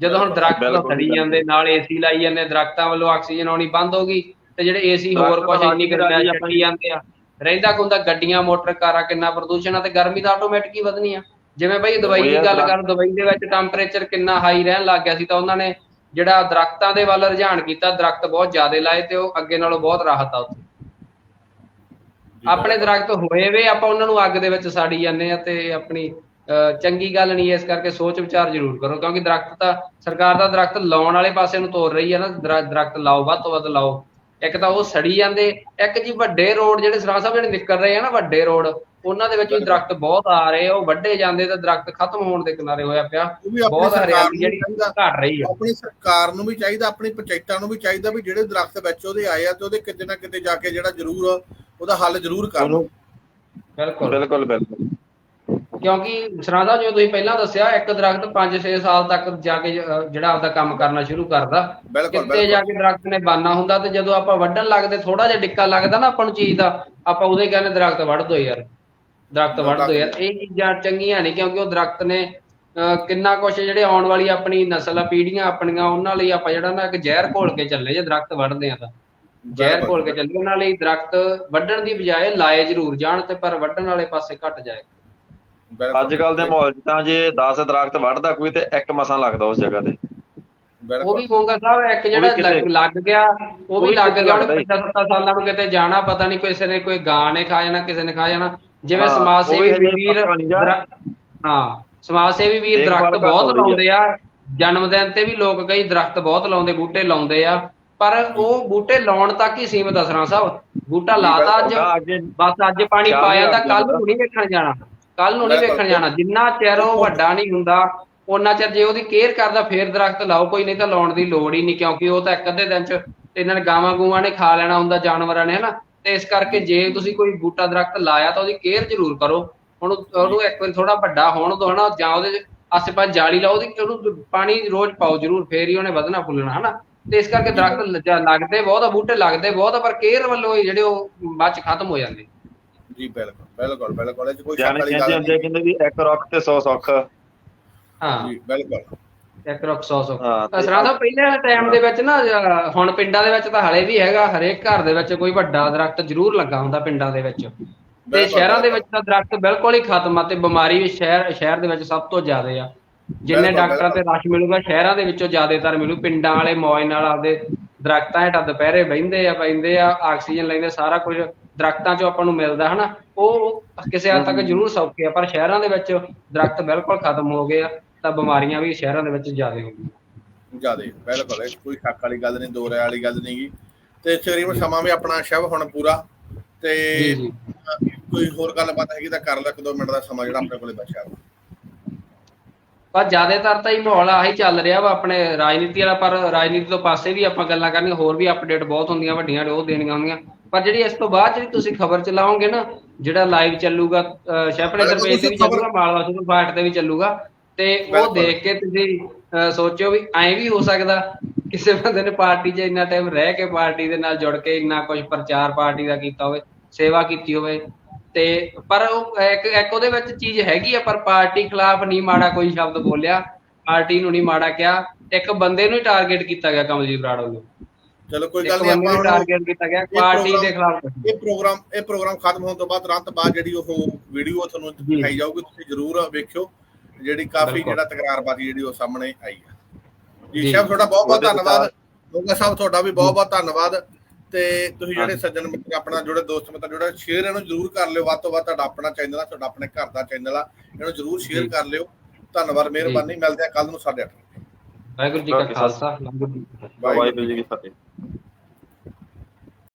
ਜਦੋਂ ਹੁਣ ਦਰਖਤ ਸੜੀ ਜਾਂਦੇ ਨਾਲ ਏਸੀ ਲਾਈ ਜਾਂਦੇ ਦਰਖਤਾਂ ਵੱਲੋਂ ਆਕਸੀਜਨ ਆਉਣੀ ਬੰਦ ਹੋ ਗਈ ਤੇ ਜਿਹੜੇ ਏਸੀ ਹੋਰ ਕੁਝ ਇੰਨੀ ਗਰਮੀ ਛੱਡੀ ਜਾਂਦੇ ਆ। ਰਹਿੰਦਾ ਹੁੰਦਾ? ਗੱਡੀਆਂ ਮੋਟਰ ਕਾਰਾਂ ਕਿੰਨਾ ਪ੍ਰਦੂਸ਼ਣ ਆ ਤੇ ਗਰਮੀ ਤਾਂ ਆਟੋਮੈਟਿਕ ਹੀ ਵਧਣੀ ਆ। ਜਿਵੇਂ ਬਈ ਦਵਾਈ ਦੀ ਗੱਲ ਯਾਰ ਕਰ ਦਵਾਈ ਦੇ ਵਿੱਚ ਟੈਂਪਰੇਚਰ ਕਿੰਨਾ ਹਾਈ ਰਹਿਣ ਲੱਗ ਗਿਆ ਸੀ ਤਾਂ ਉਹਨਾਂ ਨੇ ਜਿਹੜਾ ਦਰਖਤਾਂ ਦੇ ਵੱਲ ਰੁਝਾਨ ਕੀਤਾ ਦਰਖਤ ਬਹੁਤ ਜ਼ਿਆਦਾ ਲਾਏ ਤੇ ਉਹ ਅੱਗੇ ਨਾਲੋਂ ਬਹੁਤ ਰਾਹਤ ਆ ਉੱਥੇ। ਆਪਣੇ ਦਰਖਤ ਹੋਏ ਵੇ ਆਪਾਂ ਉਹਨਾਂ ਨੂੰ ਅੱਗ ਦੇ ਵਿੱਚ ਸਾੜੀ ਜਾਂਦੇ ਆ ਤੇ ਆਪਣੀ ਚੰਗੀ ਗੱਲ ਨਹੀਂ ਹੈ, ਇਸ ਕਰਕੇ ਸੋਚ ਵਿਚਾਰ ਜ਼ਰੂਰ ਕਰੋ ਕਿਉਂਕਿ ਦਰਖਤ ਤਾਂ ਸਰਕਾਰ ਦਾ ਦਰਖਤ ਲਾਉਣ ਵਾਲੇ ਪਾਸੇ ਨੂੰ ਤੋਰ ਰਹੀ ਹੈ ਨਾ ਦਰ- ਦਰਖਤ ਲਾਓ ਵੱਧ ਤੋਂ ਵੱਧ ਲਾਓ। ਇੱਕ ਤਾਂ ਉਹ ਸੜੀ ਜਾਂਦੇ ਇੱਕ ਜੀ ਵੱਡੇ ਰੋਡ ਜਿਹੜੇ ਸਰਾਂ ਸਾਹਿਬ ਜਿਹੜੇ ਨਿਕਲ ਰਹੇ ਆ ਨਾ ਵੱਡੇ ਰੋਡ ਉਹਨਾਂ ਦੇ ਵਿੱਚ ਵੀ ਦਰਖਤ ਬਹੁਤ ਆ ਰਹੇ ਉਹ ਵੱਡੇ ਜਾਂਦੇ ਤਾਂ ਦਰਖਤ ਖਤਮ ਹੋਣ ਦੇ ਕਿਨਾਰੇ ਹੋਇਆ ਪਿਆ ਬਹੁਤ ਸਰਕਾਰ ਹਰਿਆਲੀ ਨੂੰ ਜਿਹੜੀ ਘਟ ਰਹੀ ਆ। ਆਪਣੀ ਸਰਕਾਰ ਨੂੰ ਵੀ ਚਾਹੀਦਾ ਆਪਣੀ ਪੰਚਾਇਤਾਂ ਨੂੰ ਵੀ ਚਾਹੀਦਾ ਵੀ ਜਿਹੜੇ ਦਰਖਤ ਵਿੱਚ ਉਹਦੇ ਆਏ ਆ ਤੇ ਉਹਦੇ ਕਿਤੇ ਨਾ ਕਿਤੇ ਜਾ ਕੇ ਜਿਹੜਾ ਜ਼ਰੂਰ ਉਹਦਾ ਹੱਲ ਜ਼ਰੂਰ ਕਰਨ। ਉਹਨੂੰ ਬਿਲਕੁਲ। ਬਿਲਕੁਲ ਬਿਲਕੁਲ। ਕਿਉਂਕਿ ਸਰਾਂ ਸਾਹਿਬ ਜਿਵੇਂ ਤੁਸੀਂ ਪਹਿਲਾਂ ਦੱਸਿਆ ਇੱਕ ਦਰਖਤ 5-6 ਸਾਲ ਤੱਕ ਜਾ ਕੇ ਜਿਹੜਾ ਆਪਦਾ ਕੰਮ ਕਰਨਾ ਸ਼ੁਰੂ ਕਰਦਾ। ਕਿਤੇ ਜਾ ਕੇ ਦਰਖਤ ਨੇ ਬਾਨਾ ਹੁੰਦਾ ਤੇ ਜਦੋਂ ਆਪਾਂ ਵੱਢਣ ਲੱਗਦੇ ਥੋੜਾ ਜਿਹਾ ਡਿੱਕਾ ਲੱਗਦਾ ਨਾ ਆਪਾਂ ਨੂੰ ਚੀਜ਼ ਦਾ ਆਪਾਂ ਉਹਦੇ ਕਹਿੰਦੇ ਦਰਖਤ ਵੱਢ ਦੋ ਯਾਰ। ਦਰਖਤ ਵੱਢ ਦੋ ਯਾਰ। ਇਹ ਚੀਜ਼ਾਂ ਚੰਗੀਆਂ ਨਹੀਂ ਕਿਉਂਕਿ ਉਹ ਦਰਖਤ ਨੇ ਕਿੰਨਾ ਕੁਛ ਜਿਹੜੇ ਆਉਣ ਵਾਲੀ ਆਪਣੀ ਨਸਲ ਆ ਪੀੜ੍ਹੀਆਂ ਆਪਣੀਆਂ ਉਹਨਾਂ ਲਈ ਆਪਾਂ ਜਿਹੜਾ ਨਾ ਇੱਕ ਜ਼ਹਿਰ ਘੋਲ ਕੇ ਚੱਲੇ ਜੇ ਦਰਖਤ ਵੱਢਦੇ ਆ ਤਾਂ। ਜ਼ਹਿਰ ਘੋਲ ਕੇ ਚੱਲੇ ਉਹਨਾਂ ਲਈ ਦਰਖਤ ਵੱਢਣ ਦੀ ਬਜਾਏ ਲਾਏ ਜ਼ਰੂਰ ਜਾਣ ਤੇ ਪਰ ਵੱਢਣ ਵਾਲੇ ਪਾਸੇ ਘਟ ਜਾਏ। ਅੱਜ ਕੱਲ ਦੇ ਮਾਹੌਲ 'ਚ ਤਾਂ ਜੇ 10 ਦਰਖਤ ਵੱਢਦਾ ਕੋਈ ਤੇ ਇੱਕ ਮਸਾਂ ਲੱਗਦਾ ਉਸ ਜਗ੍ਹਾ ਤੇ। ਉਹ ਵੀ ਕਹੂੰਗਾ ਸਾਹਿਬ ਇੱਕ ਜਿਹੜਾ ਲੱਗ ਗਿਆ ਉਹ ਵੀ ਲੱਗ ਗਿਆ ਉਹਨੇ ਲੱਗਦਾ ਹੀ। 50 ਸਾਲਾਂ ਨੂੰ ਕਿਤੇ ਜਾਣਾ ਪਤਾ ਨਹੀਂ ਕਿਸੇ ਨੇ ਕੋਈ ਗਾਂ ਨੇ ਖਾ ਜਾਣਾ ਕਿਸੇ ਨੇ ਖਾ ਜਾਣਾ। ਜਿਵੇਂ ਸਮਾਜ ਸੇਵੀ ਵੀਰ ਹਾਂ ਸਮਾਜ ਸੇਵੀ ਵੀਰ ਦਰਖਤ ਬਹੁਤ ਲਾਉਂਦੇ ਆ। ਜਨਮ ਦਿਨ ਤੇ ਵੀ ਲੋਕ ਕਈ ਦਰਖਤ ਬਹੁਤ ਲਾਉਂਦੇ ਬੂਟੇ ਲਾਉਂਦੇ ਆ। ਪਰ ਉਹ ਬੂਟੇ ਲਾਉਣ ਤੱਕ ਹੀ ਸੀਮਤ ਅਸਰਾਂ ਸਾਹਿਬ। ਬੂਟਾ ਲਾਤਾ ਅੱਜ ਬਸ ਅੱਜ ਪਾਣੀ ਪਾਇਆ ਤਾਂ ਕੱਲ ਨੂੰ ਨਹੀਂ ਵੇਖਣ ਜਾਣਾ। ਕੱਲ ਨੂੰ ਨਹੀਂ। ਵੇਖਣ ਜਾਣਾ। ਜਿੰਨਾ ਚਿਰ ਉਹ ਵੱਡਾ ਨਹੀਂ ਹੁੰਦਾ ਉਹਨਾਂ ਚਿਰ ਜੇ ਉਹਦੀ ਕੇਅਰ ਕਰਦਾ ਫੇਰ ਦਰਖਤ ਲਾਓ। ਕੋਈ ਨਹੀਂ ਤਾਂ ਲਾਉਣ ਦੀ ਲੋੜ ਹੀ ਨਹੀਂ ਕਿਉਂਕਿ ਉਹ ਤਾਂ ਇੱਕ ਅੱਧੇ ਦਿਨ ਚ ਇਹਨਾਂ ਨੇ ਗਾਵਾਂ ਗੂਆਂ ਨੇ ਖਾ ਲੈਣਾ ਹੁੰਦਾ ਜਾਨਵਰਾਂ ਨੇ ਹਨਾ? ਤੇ ਇਸ ਕਰਕੇ ਜੇ ਤੁਸੀਂ ਕੋਈ ਬੂਟਾ ਦਰਖਤ ਲਾਇਆ ਤਾਂ ਉਹਦੀ ਕੇਅਰ ਜ਼ਰੂਰ ਕਰੋ। ਹੁਣ ਉਹਨੂੰ ਇੱਕ ਵਾਰੀ ਥੋੜਾ ਵੱਡਾ ਹੋਣ ਦੋ ਹਨਾ? ਜਾਂ ਉਹਦੇ ਆਸੇ ਪਾਸੇ ਜਾਲੀ ਲਾਓ ਉਹਦੀ ਉਹਨੂੰ ਪਾਣੀ ਰੋਜ਼ ਪਾਓ ਜ਼ਰੂਰ ਫੇਰ ਹੀ ਉਹਨੇ ਵਧਣਾ ਫੁੱਲਣਾ ਹਨਾ? ਤੇ ਇਸ ਕਰਕੇ ਦਰਖਤ ਲੱਗਦੇ ਬਹੁਤ ਆ ਬੂਟੇ ਲੱਗਦੇ ਬਹੁਤ ਆ ਪਰ ਕੇਅਰ ਵੱਲੋਂ ਜਿਹੜੇ ਉਹ ਬਾਅਦ ਚ ਖਤਮ ਹੋ ਜਾਂਦੇ। ਜੀ ਬਿਲਕੁਲ। ਬਿਲਕੁਲ ਬਿਲਕੁਲ। ਇਹ 'ਚ ਕੋਈ ਸ਼ੱਕ ਵਾਲੀ ਕਹਿੰਦੇ ਗੱਲ ਨਹੀਂ। ਕਹਿੰਦੇ ਵੀ ਇੱਕ ਰੁੱਖ ਤੇ 100 ਸੁੱਖ। ਹਾਂ। ਜੀ ਬਿਲਕੁਲ। ਇੱਕ ਰੱਖ ਸੌ ਸੌ ਹਾਂ ਅਸਰਾਂ ਦਾ ਪਹਿਲੇ ਟਾਈਮ ਦੇ ਵਿੱਚ ਨਾ ਹੁਣ ਪਿੰਡਾਂ ਦੇ ਵਿੱਚ ਤਾਂ ਹਲੇ ਵੀ ਹੈਗਾ ਹਰੇਕ ਘਰ ਦੇ ਵਿੱਚ ਕੋਈ ਵੱਡਾ ਦਰਖਤ ਜ਼ਰੂਰ ਲੱਗਾ ਹੁੰਦਾ ਪਿੰਡਾਂ ਦੇ ਵਿੱਚ। ਤੇ ਸ਼ਹਿਰਾਂ ਦੇ ਵਿੱਚ ਤਾਂ ਦਰਖਤ ਬਿਲਕੁਲ ਹੀ ਖਤਮ ਆ ਤੇ ਬਿਮਾਰੀ ਵੀ ਸ਼ਹਿਰ ਸ਼ਹਿਰ ਦੇ ਵਿੱਚ ਸਭ ਤੋਂ ਜ਼ਿਆਦਾ ਆ। ਜਿੰਨੇ ਡਾਕਟਰਾਂ ਤੇ ਰਸ਼ ਮਿਲੂਗਾ ਸ਼ਹਿਰਾਂ ਦੇ ਵਿੱਚੋਂ ਜ਼ਿਆਦਾਤਰ ਮਿਲੂ। ਪਿੰਡਾਂ ਵਾਲੇ ਮੌਜ ਨਾਲ ਆਪਦੇ ਦਰਖਤਾਂ ਹੇਠਾਂ ਦੁਪਹਿਰੇ ਬਹਿੰਦੇ ਆ ਪੈਂਦੇ ਆ ਆਕਸੀਜਨ ਲੈਂਦੇ ਸਾਰਾ ਕੁਝ ਦਰਖਤਾਂ ਚੋਂ ਆਪਾਂ ਨੂੰ ਮਿਲਦਾ ਹਨਾ ਉਹ ਕਿਸੇ ਹੱਦ ਤੱਕ ਜ਼ਰੂਰ ਸੌਖੇ ਆ ਪਰ ਸ਼ਹਿਰਾਂ ਦੇ ਵਿੱਚ ਦਰਖਤ ਬਿਲਕੁਲ ਖਤਮ ਹੋ ਗਏ ਆ ਤਾਂ ਬਿਮਾਰੀਆਂ ਵੀ ਸ਼ਹਿਰਾਂ ਦੇ ਵਿੱਚ ਜ਼ਿਆਦਾ ਹੋ ਗਈਆਂ। ਜਿਆਦੇ ਬਿਲਕੁਲ ਕੋਈ ਸ਼ੱਕ ਵਾਲੀ ਗੱਲ ਨਹੀਂ ਦੋ ਵਾਲੀ ਗੱਲ ਨਹੀਂਗੀ ਤੇ ਤਕਰੀਬਨ ਸਮਾਂ ਵੀ ਆਪਣਾ ਸ਼ਵ ਹੁਣ ਪੂਰਾ ਤੇ ਕੋਈ ਹੋਰ ਗੱਲਬਾਤ ਹੈਗੀ ਤਾਂ ਕਰ ਲੈ ਇੱਕ ਦੋ ਮਿੰਟ ਦਾ ਸਮਾਂ ਜਿਹੜਾ ਆਪਣੇ ਕੋਲੇ ਬਚਿਆ। ਪਰ ਜ਼ਿਆਦਾਤਰ ਤਾਂ ਹੀ ਮਾਹੌਲ ਆਹੀ ਚੱਲ ਰਿਹਾ ਵਾ ਆਪਣੇ ਰਾਜਨੀਤੀ ਵਾਲਾ ਪਰ ਰਾਜਨੀਤੀ ਤੋਂ ਪਾਸੇ ਵੀ ਆਪਾਂ ਗੱਲਾਂ ਕਰਨੀਆਂ ਹੋਰ ਵੀ ਅਪਡੇਟ ਬਹੁਤ ਹੁੰਦੀਆਂ ਵੱਡੀਆਂ ਉਹ ਦੇਣੀਆਂ ਹੁੰਦੀਆਂ। ਪਰ ਜਿਹੜੀ ਇਸ ਤੋਂ ਬਾਅਦ ਜਿਹੜੀ ਤੁਸੀਂ ਖਬਰ ਚਲਾਓਗੇ ਨਾ ਜਿਹੜਾ ਲਾਈਵ ਚੱਲੂਗਾ ਬਿਲਕੁਲ, ਦਰਪੇਜ ਤੇ ਵੀ ਚੱਲੂਗਾ ਮਾਲਵਾ ਸੁਪਰ ਫਾਸਟ ਤੇ ਵੀ ਚੱਲੂਗਾ ਤੇ ਉਹ। ਦੇਖ ਕੇ ਤੁਸੀਂ ਸੋਚਿਓ ਵੀ ਐਂ ਵੀ ਹੋ ਸਕਦਾ ਕਿਸੇ ਬੰਦੇ ਨੇ ਪਾਰਟੀ 'ਚ ਇੰਨਾ ਟਾਈਮ ਰਹਿ ਕੇ ਪਾਰਟੀ ਦੇ ਨਾਲ ਜੁੜ ਕੇ ਇੰਨਾ ਕੁਝ ਪ੍ਰਚਾਰ ਪਾਰਟੀ ਦਾ ਕੀਤਾ ਹੋਵੇ ਸੇਵਾ ਕੀਤੀ ਹੋਵੇ ਤੇ ਪਰ ਉਹ ਇੱਕ ਇੱਕ ਉਹਦੇ ਵਿੱਚ ਚੀਜ਼ ਹੈਗੀ ਆ ਪਰ ਪਾਰਟੀ ਖਿਲਾਫ ਨਹੀਂ ਮਾੜਾ ਕੋਈ ਸ਼ਬਦ ਬੋਲਿਆ ਪਾਰਟੀ ਨੂੰ ਨਹੀਂ ਮਾੜਾ ਕਿਹਾ ਇੱਕ ਬੰਦੇ ਨੂੰ ਹੀ ਟਾਰਗੇਟ ਕੀਤਾ ਗਿਆ ਕਮਲਜੀਤ ਬਰਾੜ ਵੱਲੋਂ ਚਲੋ ਕੋਈ ਗੱਲ ਨਹੀਂ ਆਪਾਂ ਟਾਰਗੇਟ ਕੀਤਾ ਗਿਆ ਪਾਰਟੀ ਦੇ ਖਿਲਾਫ ਇਹ ਪ੍ਰੋਗਰਾਮ ਇਹ ਪ੍ਰੋਗਰਾਮ ਖਤਮ ਹੋਣ ਤੋਂ ਬਾਅਦ ਤੁਰੰਤ ਬਾਅਦ ਜਿਹੜੀ ਉਹ ਵੀਡੀਓ ਤੁਹਾਨੂੰ। ਦਿਖਾਈ ਜਾਊਗੀ ਤੁਸੀਂ ਜਰੂਰ ਵੇਖਿਓ ਜਿਹੜੀ ਕਾਫੀ। ਜਿਹੜਾ ਤਕਰਾਰਬਾਜ਼ੀ ਜਿਹੜੀ ਉਹ ਸਾਹਮਣੇ ਆਈ ਹੈ ਜੀ। ਸ਼ਾਹ ਤੁਹਾਡਾ ਬਹੁਤ ਬਹੁਤ ਧੰਨਵਾਦ। ਲੋਗਾ ਸਾਹਿਬ ਤੁਹਾਡਾ ਵੀ ਬਹੁਤ ਬਹੁਤ ਧੰਨਵਾਦ। ਤੇ ਤੁਸੀਂ ਜਿਹੜੇ। ਸੱਜਣ ਮਿੱਤਰ ਆਪਣਾ ਜਿਹੜੇ ਦੋਸਤ ਮਿੱਤਰ ਜਿਹੜੇ ਸ਼ੇਅਰ ਇਹਨੂੰ ਜਰੂਰ ਕਰ ਲਿਓ। ਵੱਧ ਤੋਂ ਵੱਧ ਤੁਹਾਡਾ ਆਪਣਾ ਚੈਨਲ ਆ ਤੁਹਾਡਾ ਆਪਣੇ ਘਰ ਦਾ ਚੈਨਲ ਆ ਇਹਨੂੰ ਜਰੂਰ ਸ਼ੇਅਰ। ਕਰ ਲਿਓ। ਧੰਨਵਾਦ ਮਿਹਰਬਾਨੀ। ਮਿਲਦੇ ਆ ਕੱਲ ਨੂੰ 8:30 ਵਾਹਿਗੁਰੂ ਜੀ ਕਾ. ਖਾਲਸਾ। ਵਾਹਿਗੁਰੂ ਜੀ ਕੀ ਫਤਿਹ। Thank you.